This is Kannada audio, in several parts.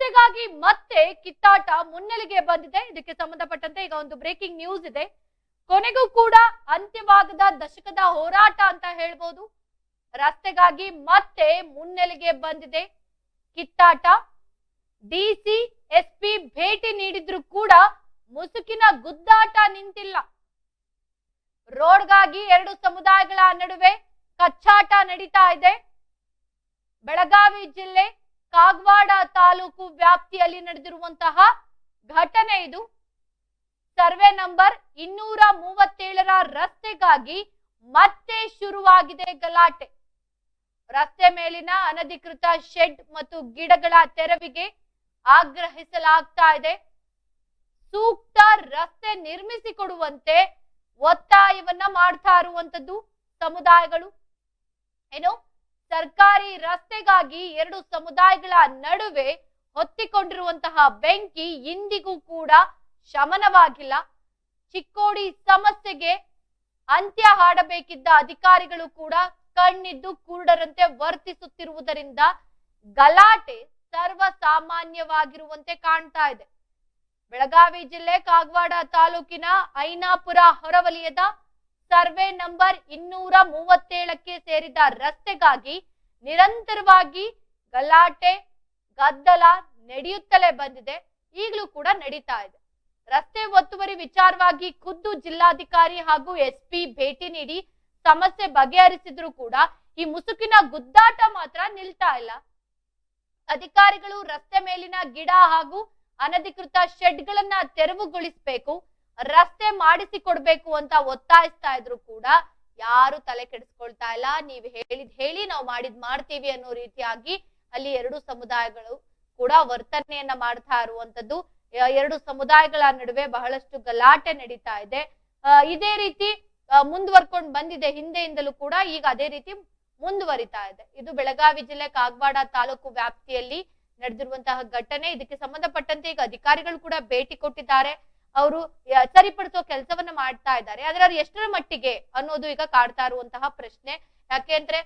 ರಸ್ತೆಗಾಗಿ ಮತ್ತೆ ಕಿತ್ತಾಟ ಮುನ್ನೆಲೆಗೆ ಬಂದಿದೆ. ಇದಕ್ಕೆ ಸಂಬಂಧಪಟ್ಟಂತೆ ಈಗ ಒಂದು ಬ್ರೇಕಿಂಗ್ ನ್ಯೂಸ್ ಇದೆ. ಕೊನೆಗೂ ಕೂಡ ಅಂತ್ಯವಾಗದ ದಶಕದ ಹೋರಾಟ ಅಂತ ಹೇಳ್ಬೋದು. ರಸ್ತೆಗಾಗಿ ಮತ್ತೆ ಮುನ್ನೆಲೆಗೆ ಬಂದಿದೆ. ಕಿತ್ತಾಟ. ಡಿಸಿ ಎಸ್ಪಿ ಭೇಟಿ ನೀಡಿದ್ರು ಕೂಡ ಮುಸುಕಿನ ಗುದ್ದಾಟ ನಿಂತಿಲ್ಲ. ರೋಡ್ಗಾಗಿ ಎರಡು ಸಮುದಾಯಗಳ ನಡುವೆ ಕಚ್ಚಾಟ ನಡೀತಾ ಇದೆ. ಬೆಳಗಾವಿ ಜಿಲ್ಲೆ ಕಾಗವಾಡ ತಾಲೂಕು ವ್ಯಾಪ್ತಿಯಲ್ಲಿ ನಡೆದಿರುವಂತಹ ಘಟನೆ ಇದು. ಸರ್ವೆ ನಂಬರ್ ಇನ್ನೂರ ಮೂವತ್ತೇಳರ ರಸ್ತೆಗಾಗಿ ಮತ್ತೆ ಶುರುವಾಗಿದೆ ಗಲಾಟೆ. ರಸ್ತೆ ಮೇಲಿನ ಅನಧಿಕೃತ ಶೆಡ್ ಮತ್ತು ಗಿಡಗಳ ತೆರವಿಗೆ ಆಗ್ರಹಿಸಲಾಗ್ತಾ ಇದೆ. ಸೂಕ್ತ ರಸ್ತೆ ನಿರ್ಮಿಸಿಕೊಡುವಂತೆ ಒತ್ತಾಯವನ್ನ ಮಾಡ್ತಾ ಇರುವಂತದ್ದು ಸಮುದಾಯಗಳು. ಏನು? ಸರ್ಕಾರಿ ರಸ್ತೆಗಾಗಿ ಎರಡು ಸಮುದಾಯಗಳ ನಡುವೆ ಹೊತ್ತಿಕೊಂಡಿರುವಂತಹ ಬೆಂಕಿ ಇಂದಿಗೂ ಕೂಡ ಶಮನವಾಗಿಲ್ಲ. ಚಿಕ್ಕೋಡಿ ಸಮಸ್ಯೆಗೆ ಅಂತ್ಯ ಹಾಡಬೇಕಿದ್ದ ಅಧಿಕಾರಿಗಳು ಕೂಡ ಕಣ್ಣಿದ್ದು ಕುರುಡರಂತೆ ವರ್ತಿಸುತ್ತಿರುವುದರಿಂದ ಗಲಾಟೆ ಸರ್ವಸಾಮಾನ್ಯವಾಗಿರುವಂತೆ ಕಾಣ್ತಾ ಇದೆ. ಬೆಳಗಾವಿ ಜಿಲ್ಲೆ ಕಾಗವಾಡ ತಾಲೂಕಿನ ಐನಾಪುರ ಹೊರವಲಯದ ಸರ್ವೆ ನಂಬರ್ ಇನ್ನೂರ ಮೂವತ್ತೇಳಕ್ಕೆ ಸೇರಿದ ರಸ್ತೆಗಾಗಿ ನಿರಂತರವಾಗಿ ಗಲಾಟೆ, ಗದ್ದಲ ನಡೆಯುತ್ತಲೇ ಬಂದಿದೆ. ಈಗಲೂ ಕೂಡ ನಡೀತಾ ಇದೆ. ರಸ್ತೆ ಒತ್ತುವರಿ ವಿಚಾರವಾಗಿ ಖುದ್ದು ಜಿಲ್ಲಾಧಿಕಾರಿ ಹಾಗೂ ಎಸ್ಪಿ ಭೇಟಿ ನೀಡಿ ಸಮಸ್ಯೆ ಬಗೆಹರಿಸಿದ್ರು ಕೂಡ ಈ ಮುಸುಕಿನ ಗುದ್ದಾಟ ಮಾತ್ರ ನಿಲ್ತಾ ಇಲ್ಲ. ಅಧಿಕಾರಿಗಳು ರಸ್ತೆ ಮೇಲಿನ ಗಿಡ ಹಾಗೂ ಅನಧಿಕೃತ ಶೆಡ್ಗಳನ್ನ ತೆರವುಗೊಳಿಸಬೇಕು. ರಸ್ತೆ ಮಾಡಿಸಿ ಕೊಡ್ಬೇಕು ಅಂತ ಒತ್ತಾಯಿಸ್ತಾ ಇದ್ರು ಕೂಡ ಯಾರು ತಲೆ ಕೆಡಿಸ್ಕೊಳ್ತಾ ಇಲ್ಲ. ನೀವ್ ಹೇಳಿದ್ ಹೇಳಿ ನಾವು ಮಾಡಿದ್ ಮಾಡ್ತೀವಿ ಅನ್ನೋ ರೀತಿಯಾಗಿ ಅಲ್ಲಿ ಎರಡು ಸಮುದಾಯಗಳು ಕೂಡ ವರ್ತನೆಯನ್ನ ಮಾಡ್ತಾ ಇರುವಂತದ್ದು ಎರಡು ಸಮುದಾಯಗಳ ನಡುವೆ ಬಹಳಷ್ಟು ಗಲಾಟೆ ನಡೀತಾ ಇದೆ. ಇದೇ ರೀತಿ ಮುಂದುವರ್ಕೊಂಡ್ ಬಂದಿದೆ. ಹಿಂದೆಯಿಂದಲೂ ಕೂಡ ಈಗ ಅದೇ ರೀತಿ ಮುಂದುವರಿತಾ ಇದೆ. ಇದು ಬೆಳಗಾವಿ ಜಿಲ್ಲೆ ಕಾಗವಾಡ ತಾಲೂಕು ವ್ಯಾಪ್ತಿಯಲ್ಲಿ ನಡೆದಿರುವಂತಹ ಘಟನೆ. ಇದಕ್ಕೆ ಸಂಬಂಧಪಟ್ಟಂತೆ ಈಗ ಅಧಿಕಾರಿಗಳು ಕೂಡ ಭೇಟಿ ಕೊಟ್ಟಿದ್ದಾರೆ. ಅವರು ಸರಿಪಡಿಸೋ ಕೆಲಸವನ್ನ ಮಾಡ್ತಾ ಇದ್ದಾರೆ. ಆದ್ರೆ ಅವ್ರು ಎಷ್ಟರ ಮಟ್ಟಿಗೆ ಅನ್ನೋದು ಈಗ ಕಾಡ್ತಾ ಇರುವಂತಹ ಪ್ರಶ್ನೆ. ಯಾಕೆಂದ್ರೆ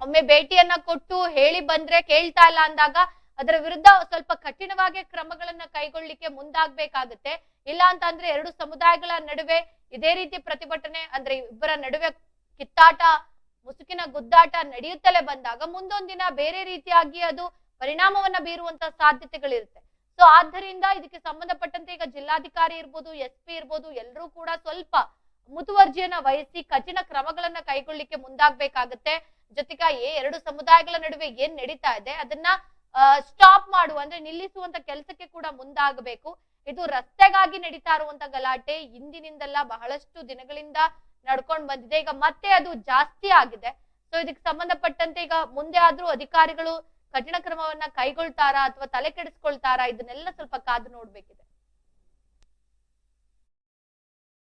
ಒಮ್ಮೆ ಭೇಟಿಯನ್ನ ಕೊಟ್ಟು ಹೇಳಿ ಬಂದ್ರೆ ಕೇಳ್ತಾ ಇಲ್ಲ ಅಂದಾಗ ಅದರ ವಿರುದ್ಧ ಸ್ವಲ್ಪ ಕಠಿಣವಾಗಿ ಕ್ರಮಗಳನ್ನ ಕೈಗೊಳ್ಳಿಕ್ಕೆ ಮುಂದಾಗ್ಬೇಕಾಗತ್ತೆ. ಇಲ್ಲ ಅಂತ ಅಂದ್ರೆ ಎರಡು ಸಮುದಾಯಗಳ ನಡುವೆ ಇದೇ ರೀತಿ ಪ್ರತಿಭಟನೆ, ಅಂದ್ರೆ ಇಬ್ಬರ ನಡುವೆ ಕಿತ್ತಾಟ, ಮುಸುಕಿನ ಗುದ್ದಾಟ ನಡೆಯುತ್ತಲೇ ಬಂದಾಗ ಮುಂದೊಂದಿನ ಬೇರೆ ರೀತಿಯಾಗಿ ಅದು ಪರಿಣಾಮವನ್ನ ಬೀರುವಂತ ಸಾಧ್ಯತೆಗಳಿರುತ್ತೆ. ಸೊ ಆದ್ದರಿಂದ ಇದಕ್ಕೆ ಸಂಬಂಧಪಟ್ಟಂತೆ ಈಗ ಜಿಲ್ಲಾಧಿಕಾರಿ ಇರ್ಬೋದು, ಎಸ್ ಪಿ ಇರ್ಬೋದು ಎಲ್ಲರೂ ಕೂಡ ಸ್ವಲ್ಪ ಮುತುವರ್ಜಿಯನ್ನ ವಹಿಸಿ ಕಠಿಣ ಕ್ರಮಗಳನ್ನ ಕೈಗೊಳ್ಳಿಕ್ಕೆ ಮುಂದಾಗ್ಬೇಕಾಗತ್ತೆ. ಜೊತೆಗೆ ಎರಡು ಸಮುದಾಯಗಳ ನಡುವೆ ಏನ್ ನಡೀತಾ ಇದೆ, ಅದನ್ನ ಸ್ಟಾಪ್ ಮಾಡುವ ಅಂದ್ರೆ ನಿಲ್ಲಿಸುವಂತ ಕೆಲಸಕ್ಕೆ ಕೂಡ ಮುಂದಾಗಬೇಕು. ಇದು ರಸ್ತೆಗಾಗಿ ನಡೀತಾ ಇರುವಂತ ಗಲಾಟೆ ಇಂದಿನಿಂದಲ್ಲ ಬಹಳಷ್ಟು ದಿನಗಳಿಂದ ನಡ್ಕೊಂಡ್ ಬಂದಿದೆ. ಈಗ ಮತ್ತೆ ಅದು ಜಾಸ್ತಿ ಆಗಿದೆ. ಸೊ ಇದಕ್ಕೆ ಸಂಬಂಧಪಟ್ಟಂತೆ ಈಗ ಮುಂದೆ ಆದ್ರೂ ಅಧಿಕಾರಿಗಳು ಕಠಿಣ ಕ್ರಮವನ್ನ ಕೈಗೊಳ್ತಾರಾ ಅಥವಾ ತಲೆ ಕೆಡಿಸ್ಕೊಳ್ತಾರಾ? ಇದನ್ನೆಲ್ಲ ಸ್ವಲ್ಪ ಕಾದು ನೋಡ್ಬೇಕಿದೆ.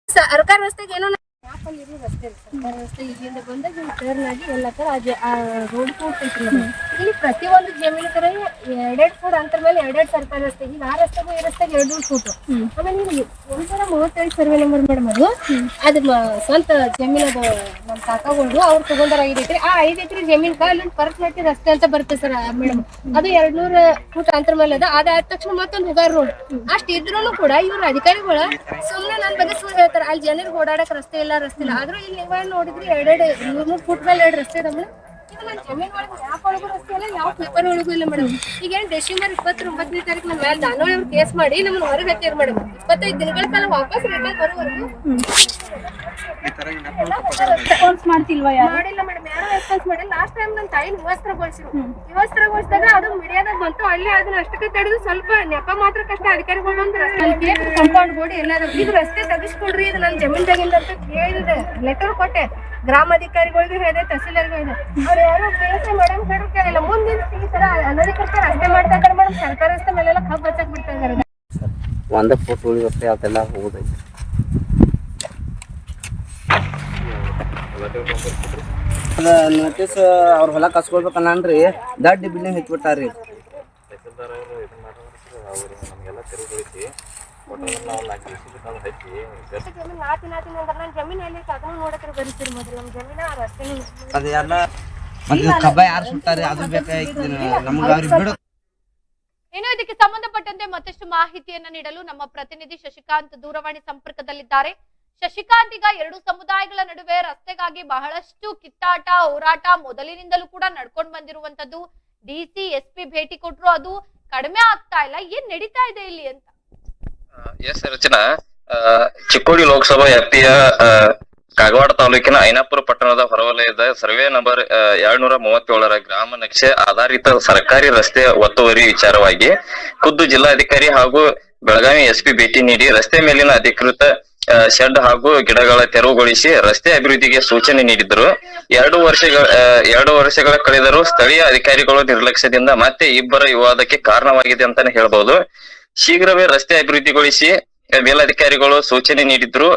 ಸರ್ಕಾರ ವ್ಯವಸ್ಥೆಗೆ ಏನೋ ಇರೋ ರಸ್ತೆ ಇಲ್ಲಿಂದ ಬಂದಾಗ ಇಲ್ಲಿ ಟರ್ನ್ ಆಗಿ ತರ ಆ ರೋಡ್ ಹೋಗ್ತೈತಿ ಇಲ್ಲಿ ಪ್ರತಿಯೊಂದು ಜಮೀನು ಕಡೆ ಎರಡೆರಡು ಫೂಟ್ ಅಂತರ ಮೇಲೆ ಎರಡೆರಡು ಸರ್ಕಾರ ರಸ್ತೆ. ಈಗ ಆ ರಸ್ತೆಗೂ ಈ ರಸ್ತೆಗೆ ಎರಡು ಫೂಟ್ ಆಮೇಲೆ ಇಲ್ಲಿ ಮೂವತ್ತೈದು ಸರ್ವೆ ನಂಬರ್ ಮೇಡಮ್ ಅದು. ಅದು ಮ- ಸ್ವಂತ ಜಮೀನ್ ಅದು ನಮ್ಮ ಕಾಕಾಗಳು ಅವ್ರು ತಗೊಂಡಾರ ಐದು ಎಕರೆ. ಆ ಐದು ಎಕರೆ ಜಮೀನ್ ಅಲ್ಲಿ ಪರ್ಸನಟಿ ರಸ್ತೆ ಅಂತ ಬರುತ್ತೆ ಸರ್ ಮೇಡಮ್. ಅದು ಎರಡ್ ನೂರ ಫೂಟ್ ಅಂತರ ಮೇಲೆ ಅದ. ಅದಾದ ತಕ್ಷಣ ಮತ್ತೊಂದು ಹುಗಾರ್ ರೋಡ್ ಅಷ್ಟ್ ಇದ್ರೂ ಕೂಡ ಇವ್ರ ಅಧಿಕಾರಿಗಳ ಸುಮ್ನೆ ನನ್ ಬಗ್ಗೆ ಸುಳ್ಳು ಹೇಳ್ತಾರೆ. ಅಲ್ಲಿ ಜನರಿಗೆ ಓಡಾಡಕ್ ರಸ್ತೆ ಇಲ್ಲ ರಸ್ತೆ ಇಲ್ಲ ಆದ್ರೂ ಇಲ್ಲಿ ನೀವ್ ನೋಡಿದ್ರಿ ಎರಡೆರಡು ಮೂರ್ ಮೂರ್ ಫುಟ್ ಮೇಲೆ ಎರಡು ರಸ್ತೆ ಇದಾವ. ಜಮೀನ್ ಒಳಗೆ ಯಾವ ಒಳಗೂ ರಸ್ತೆ ಇಲ್ಲ ಯಾವ ಪೇಪರ್ ಒಳಗೂ ಇಲ್ಲ ಮೇಡಮ್ ಈಗ ಡಿಸೆಂಬರ್ ಇಪ್ಪತ್ತೊಂಬತ್ತನೇ ತಾರೀಕು ನಮ್ಮ ಮೇಲೆ ದಾನೋಳಿ ಕೇಸ್ ಮಾಡಿ ನಮ್ಮನ್ನ ಹೊರಗೆ ಹಾಕ್ಯಾರ ಮೇಡಮ್ ಇಪ್ಪತ್ತೈದು ದಿನಗಳ ಕಾಲ ವಾಪಸ್ ರಿಟರ್ನ್ ಬರೋವರೆಗೂ ರೆಸ್ಪಾನ್ಸ್ ಮಾಡ್ತಿಲ್ವಾ ಯಾರು ಮಾಡಿಲ್ಲ ಮೇಡಮ್ ಯಾರು ರೆಸ್ಪಾನ್ಸ್ ಮಾಡಿಲ್ಲ ಲಾಸ್ಟ್ ಟೈಮ್ ನನ್ನ ತಾಯಿ ನಿವಸ್ತ್ರಗೊಳಿಸಿರು ನಿವಸ್ತ್ರಗೊಳಿಸಿದಾಗ ಅದು ಮೀಡಿಯಾದಾಗ ಬಂತು ಅಲ್ಲಿ ಅದನ್ನ ಅಷ್ಟಕ್ಕೆ ತಡೆದು ಸ್ವಲ್ಪ ನೆಪ ಮಾತ್ರ ಕಷ್ಟ ಅಧಿಕಾರಿಗಳು ಒಂದು ರಸ್ತೆ ಕಂಪೌಂಡ್ ಬೋಡಿ ಎಲ್ಲಾದ್ರೂ. ಇದು ರಸ್ತೆ ತೆಗಿಸ್ಕೊಡ್ರಿ ಇದು ನನ್ನ ಜಮೀನ್ದಾಗಿಂದ ಅಂತ ಹೇಳಿದೆ ಲೆಟರ್ ಕೊಟ್ಟೆ ಗ್ರಾಮಾಧಿಕಾರಿಗಳಿಗೂ ಹೇಳಿದೆ ತಹಸೀಲ್ದಾರ್ಗೂ ಹೇಳಿದೆ. ಅವ್ರು ಯಾರು ಬೇಸರ ಮೇಡಮ್ ಕಡೆ ಕೇಳಿಲ್ಲ. ಮುಂದಿನ ಈ ತರ ಅನಧಿಕೃತ ರಸ್ತೆ ಮಾಡ್ತಾ ಇದ್ದಾರೆ ಮೇಡಮ್. ಸರ್ಕಾರ ರಸ್ತೆ ಮೇಲೆಲ್ಲ ಕಬ್ಬು ಹಚ್ಚಕ್ ಬಿಡ್ತಾ ಇದ್ದಾರೆ. ಒಂದು ಫೋಟೋ ಉಳಿದಷ್ಟೇ ಅದೆಲ್ಲ ಹೋಗೋದೈತಿ ನೋಟಿಸ್ ಅವ್ರ ಹೊಲ ಕಸ್ಕೊಳ್ಬೇಕನ್ನನ್ರಿ ದೊಡ್ಡ ಬಿಲ್ಡಿಂಗ್ ಹಚ್ಬಿಟ್ಟಾರ್ರಿ ಇನ್ನು ಇದಕ್ಕೆ ಸಂಬಂಧಪಟ್ಟಂತೆ ಮತ್ತಷ್ಟು ಮಾಹಿತಿಯನ್ನ ನೀಡಲು ನಮ್ಮ ಪ್ರತಿನಿಧಿ ಶಶಿಕಾಂತ್ ದೂರವಾಣಿ ಸಂಪರ್ಕದಲ್ಲಿದ್ದಾರೆ. ಶಶಿಕಾಂತ್ ಈಗ ಎರಡು ಸಮುದಾಯಗಳ ನಡುವೆ ರಸ್ತೆಗಾಗಿ ಬಹಳಷ್ಟು ಕಿತ್ತಾಟ, ಹೋರಾಟ ಮೊದಲಿನಿಂದಲೂ ಕೂಡ ನಡ್ಕೊಂಡು ಬಂದಿರುವಂತದ್ದು. ಡಿಸಿ ಎಸ್ಪಿ ಭೇಟಿ ಕೊಟ್ರು ಅದು ಕಡಿಮೆ ಆಗ್ತಾ ಇಲ್ಲ. ಏನ್ ನಡೀತಾ ಇದೆ ಇಲ್ಲಿ ಅಂತ? ಎಸ್ ರಚನಾ. ಚಿಕ್ಕೋಡಿ ಲೋಕಸಭಾ ವ್ಯಾಪ್ತಿಯ ಕಾಗವಾಡ ತಾಲೂಕಿನ ಐನಾಪುರ ಪಟ್ಟಣದ ಹೊರವಲಯದ ಸರ್ವೆ ನಂಬರ್ ಎರಡ್ನೂರ ಮೂವತ್ತೇಳರ ಗ್ರಾಮ ನಕ್ಷೆ ಆಧಾರಿತ ಸರ್ಕಾರಿ ರಸ್ತೆ ಒತ್ತುವರಿ ವಿಚಾರವಾಗಿ ಖುದ್ದು ಜಿಲ್ಲಾಧಿಕಾರಿ ಹಾಗೂ ಬೆಳಗಾವಿ ಎಸ್ಪಿ ಭೇಟಿ ನೀಡಿ ರಸ್ತೆ ಮೇಲಿನ ಅಧಿಕೃತ ಶೆಡ್ ಹಾಗೂ ಗಿಡಗಳ ತೆರವುಗೊಳಿಸಿ ರಸ್ತೆ ಅಭಿವೃದ್ಧಿಗೆ ಸೂಚನೆ ನೀಡಿದ್ರು ಎರಡು ವರ್ಷಗಳ ಎರಡು ವರ್ಷಗಳ ಕಳೆದರೂ ಸ್ಥಳೀಯ ಅಧಿಕಾರಿಗಳು ನಿರ್ಲಕ್ಷ್ಯದಿಂದ ಮತ್ತೆ ಇಬ್ಬರ ವಿವಾದಕ್ಕೆ ಕಾರಣವಾಗಿದೆ ಅಂತಾನೆ ಹೇಳ್ಬಹುದು ಶೀಘ್ರವೇ ರಸ್ತೆ ಅಭಿವೃದ್ಧಿಗೊಳಿಸಿ ಮೇಲಧಿಕಾರಿಗಳು ಸೂಚನೆ ನೀಡಿದ್ರು.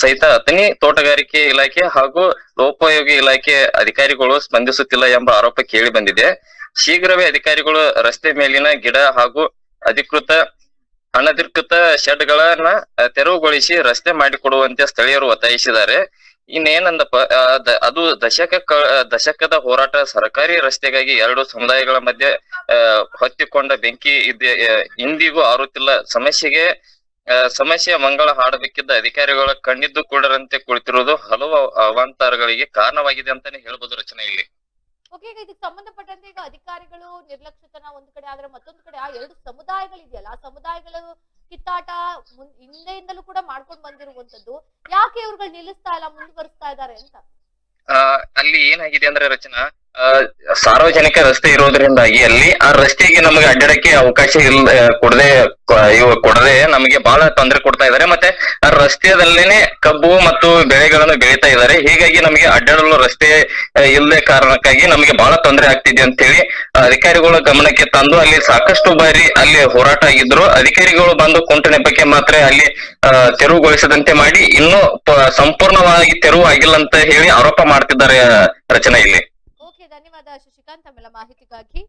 ಸಹಿತ ಅತನಿ ತೋಟಗಾರಿಕೆ ಇಲಾಖೆ ಹಾಗೂ ಲೋಪಯೋಗಿ ಇಲಾಖೆ ಅಧಿಕಾರಿಗಳು ಸ್ಪಂದಿಸುತ್ತಿಲ್ಲ ಎಂಬ ಆರೋಪ ಕೇಳಿ ಬಂದಿದೆ. ಶೀಘ್ರವೇ ಅಧಿಕಾರಿಗಳು ರಸ್ತೆ ಮೇಲಿನ ಗಿಡ ಹಾಗೂ ಅಧಿಕೃತ ಅನಧಿಕೃತ ಶೆಡ್ಗಳನ್ನ ತೆರವುಗೊಳಿಸಿ ರಸ್ತೆ ಮಾಡಿಕೊಡುವಂತೆ ಸ್ಥಳೀಯರು ಒತ್ತಾಯಿಸಿದ್ದಾರೆ. ಇನ್ನೇನಂದಪ್ಪ ಅದು ದಶಕ ದಶಕದ ಹೋರಾಟ ಸರ್ಕಾರಿ ರಸ್ತೆಗಾಗಿ ಎರಡು ಸಮುದಾಯಗಳ ಮಧ್ಯೆ ಹೊತ್ತಿಕೊಂಡ ಬೆಂಕಿ ಇದೆ ಇಂದಿಗೂ ಆರುತ್ತಿಲ್ಲ. ಸಮಸ್ಯೆಗೆ ಸಮಸ್ಯೆ ಮಂಗಳ ಹಾಡಬೇಕಿದ್ದ ಅಧಿಕಾರಿಗಳ ಕಣ್ಣಿದ್ದು ಕೂಡರಂತೆ ಕುಳಿತಿರುವುದು ಹಲವು ಅವಾಂತರಗಳಿಗೆ ಕಾರಣವಾಗಿದೆ ಅಂತಾನೆ ಹೇಳ್ಬೋದು ರಚನೆ ಇಲ್ಲಿ ಓಕೆ ಈಗ ಇದಕ್ಕೆ ಸಂಬಂಧಪಟ್ಟಂತೆ ಈಗ ಅಧಿಕಾರಿಗಳು, ನಿರ್ಲಕ್ಷ್ಯತನ ಒಂದು ಕಡೆ ಆದ್ರೆ ಮತ್ತೊಂದು ಕಡೆ, ಆ ಎರಡು ಸಮುದಾಯಗಳಿದೆಯಲ್ಲ, ಆ ಸಮುದಾಯಗಳು ಕಿತ್ತಾಟ ಹಿಂದೆಯಿಂದಲೂ ಕೂಡ ಮಾಡ್ಕೊಂಡು ಬಂದಿರುವಂತದ್ದು ಯಾಕೆ ಇವ್ರುಗಳು ನಿಲ್ಲಿಸ್ತಾ ಇಲ್ಲ, ಮುಂದುವರಿಸ್ತಾ ಇದ್ದಾರೆ ಅಂತ? ಅಲ್ಲಿ ಏನಾಗಿದೆ ಅಂದ್ರೆ ರಚನಾ ಸಾರ್ವಜನಿಕ ರಸ್ತೆ ಇರೋದ್ರಿಂದಾಗಿ ಅಲ್ಲಿ ಆ ರಸ್ತೆಗೆ ನಮಗೆ ಅಡ್ಡಾಡಕ್ಕೆ ಅವಕಾಶ ಇಲ್ಲ ಕೊಡದೆ ಇವು ಕೊಡದೆ ನಮಗೆ ಬಹಳ ತೊಂದರೆ ಕೊಡ್ತಾ ಇದ್ದಾರೆ ಮತ್ತೆ ಆ ರಸ್ತೆಯಲ್ಲೇನೆ ಕಬ್ಬು ಮತ್ತು ಬೆಳೆಗಳನ್ನು ಬೆಳೀತಾ ಇದ್ದಾರೆ ಹೀಗಾಗಿ ನಮಗೆ ಅಡ್ಡಾಡಲು ರಸ್ತೆ ಇಲ್ಲದೆ ಕಾರಣಕ್ಕಾಗಿ ನಮಗೆ ಬಹಳ ತೊಂದರೆ ಆಗ್ತಿದೆ ಅಂತ ಹೇಳಿ ಅಧಿಕಾರಿಗಳ ಗಮನಕ್ಕೆ ತಂದು ಅಲ್ಲಿ ಸಾಕಷ್ಟು ಬಾರಿ ಅಲ್ಲಿ ಹೋರಾಟ ಆಗಿದ್ರು. ಅಧಿಕಾರಿಗಳು ಬಂದು ಕುಂಟ ನೆಪಕ್ಕೆ ಮಾತ್ರ ಅಲ್ಲಿ ತೆರವುಗೊಳಿಸದಂತೆ ಮಾಡಿ ಇನ್ನೂ ಸಂಪೂರ್ಣವಾಗಿ ತೆರವು ಆಗಿಲ್ಲ ಅಂತ ಹೇಳಿ ಆರೋಪ ಮಾಡ್ತಿದ್ದಾರೆ ರಚನೆ ಇಲ್ಲಿ ತಮ್ಮೆಲ್ಲ ಮಾಹಿತಿಗಾಗಿ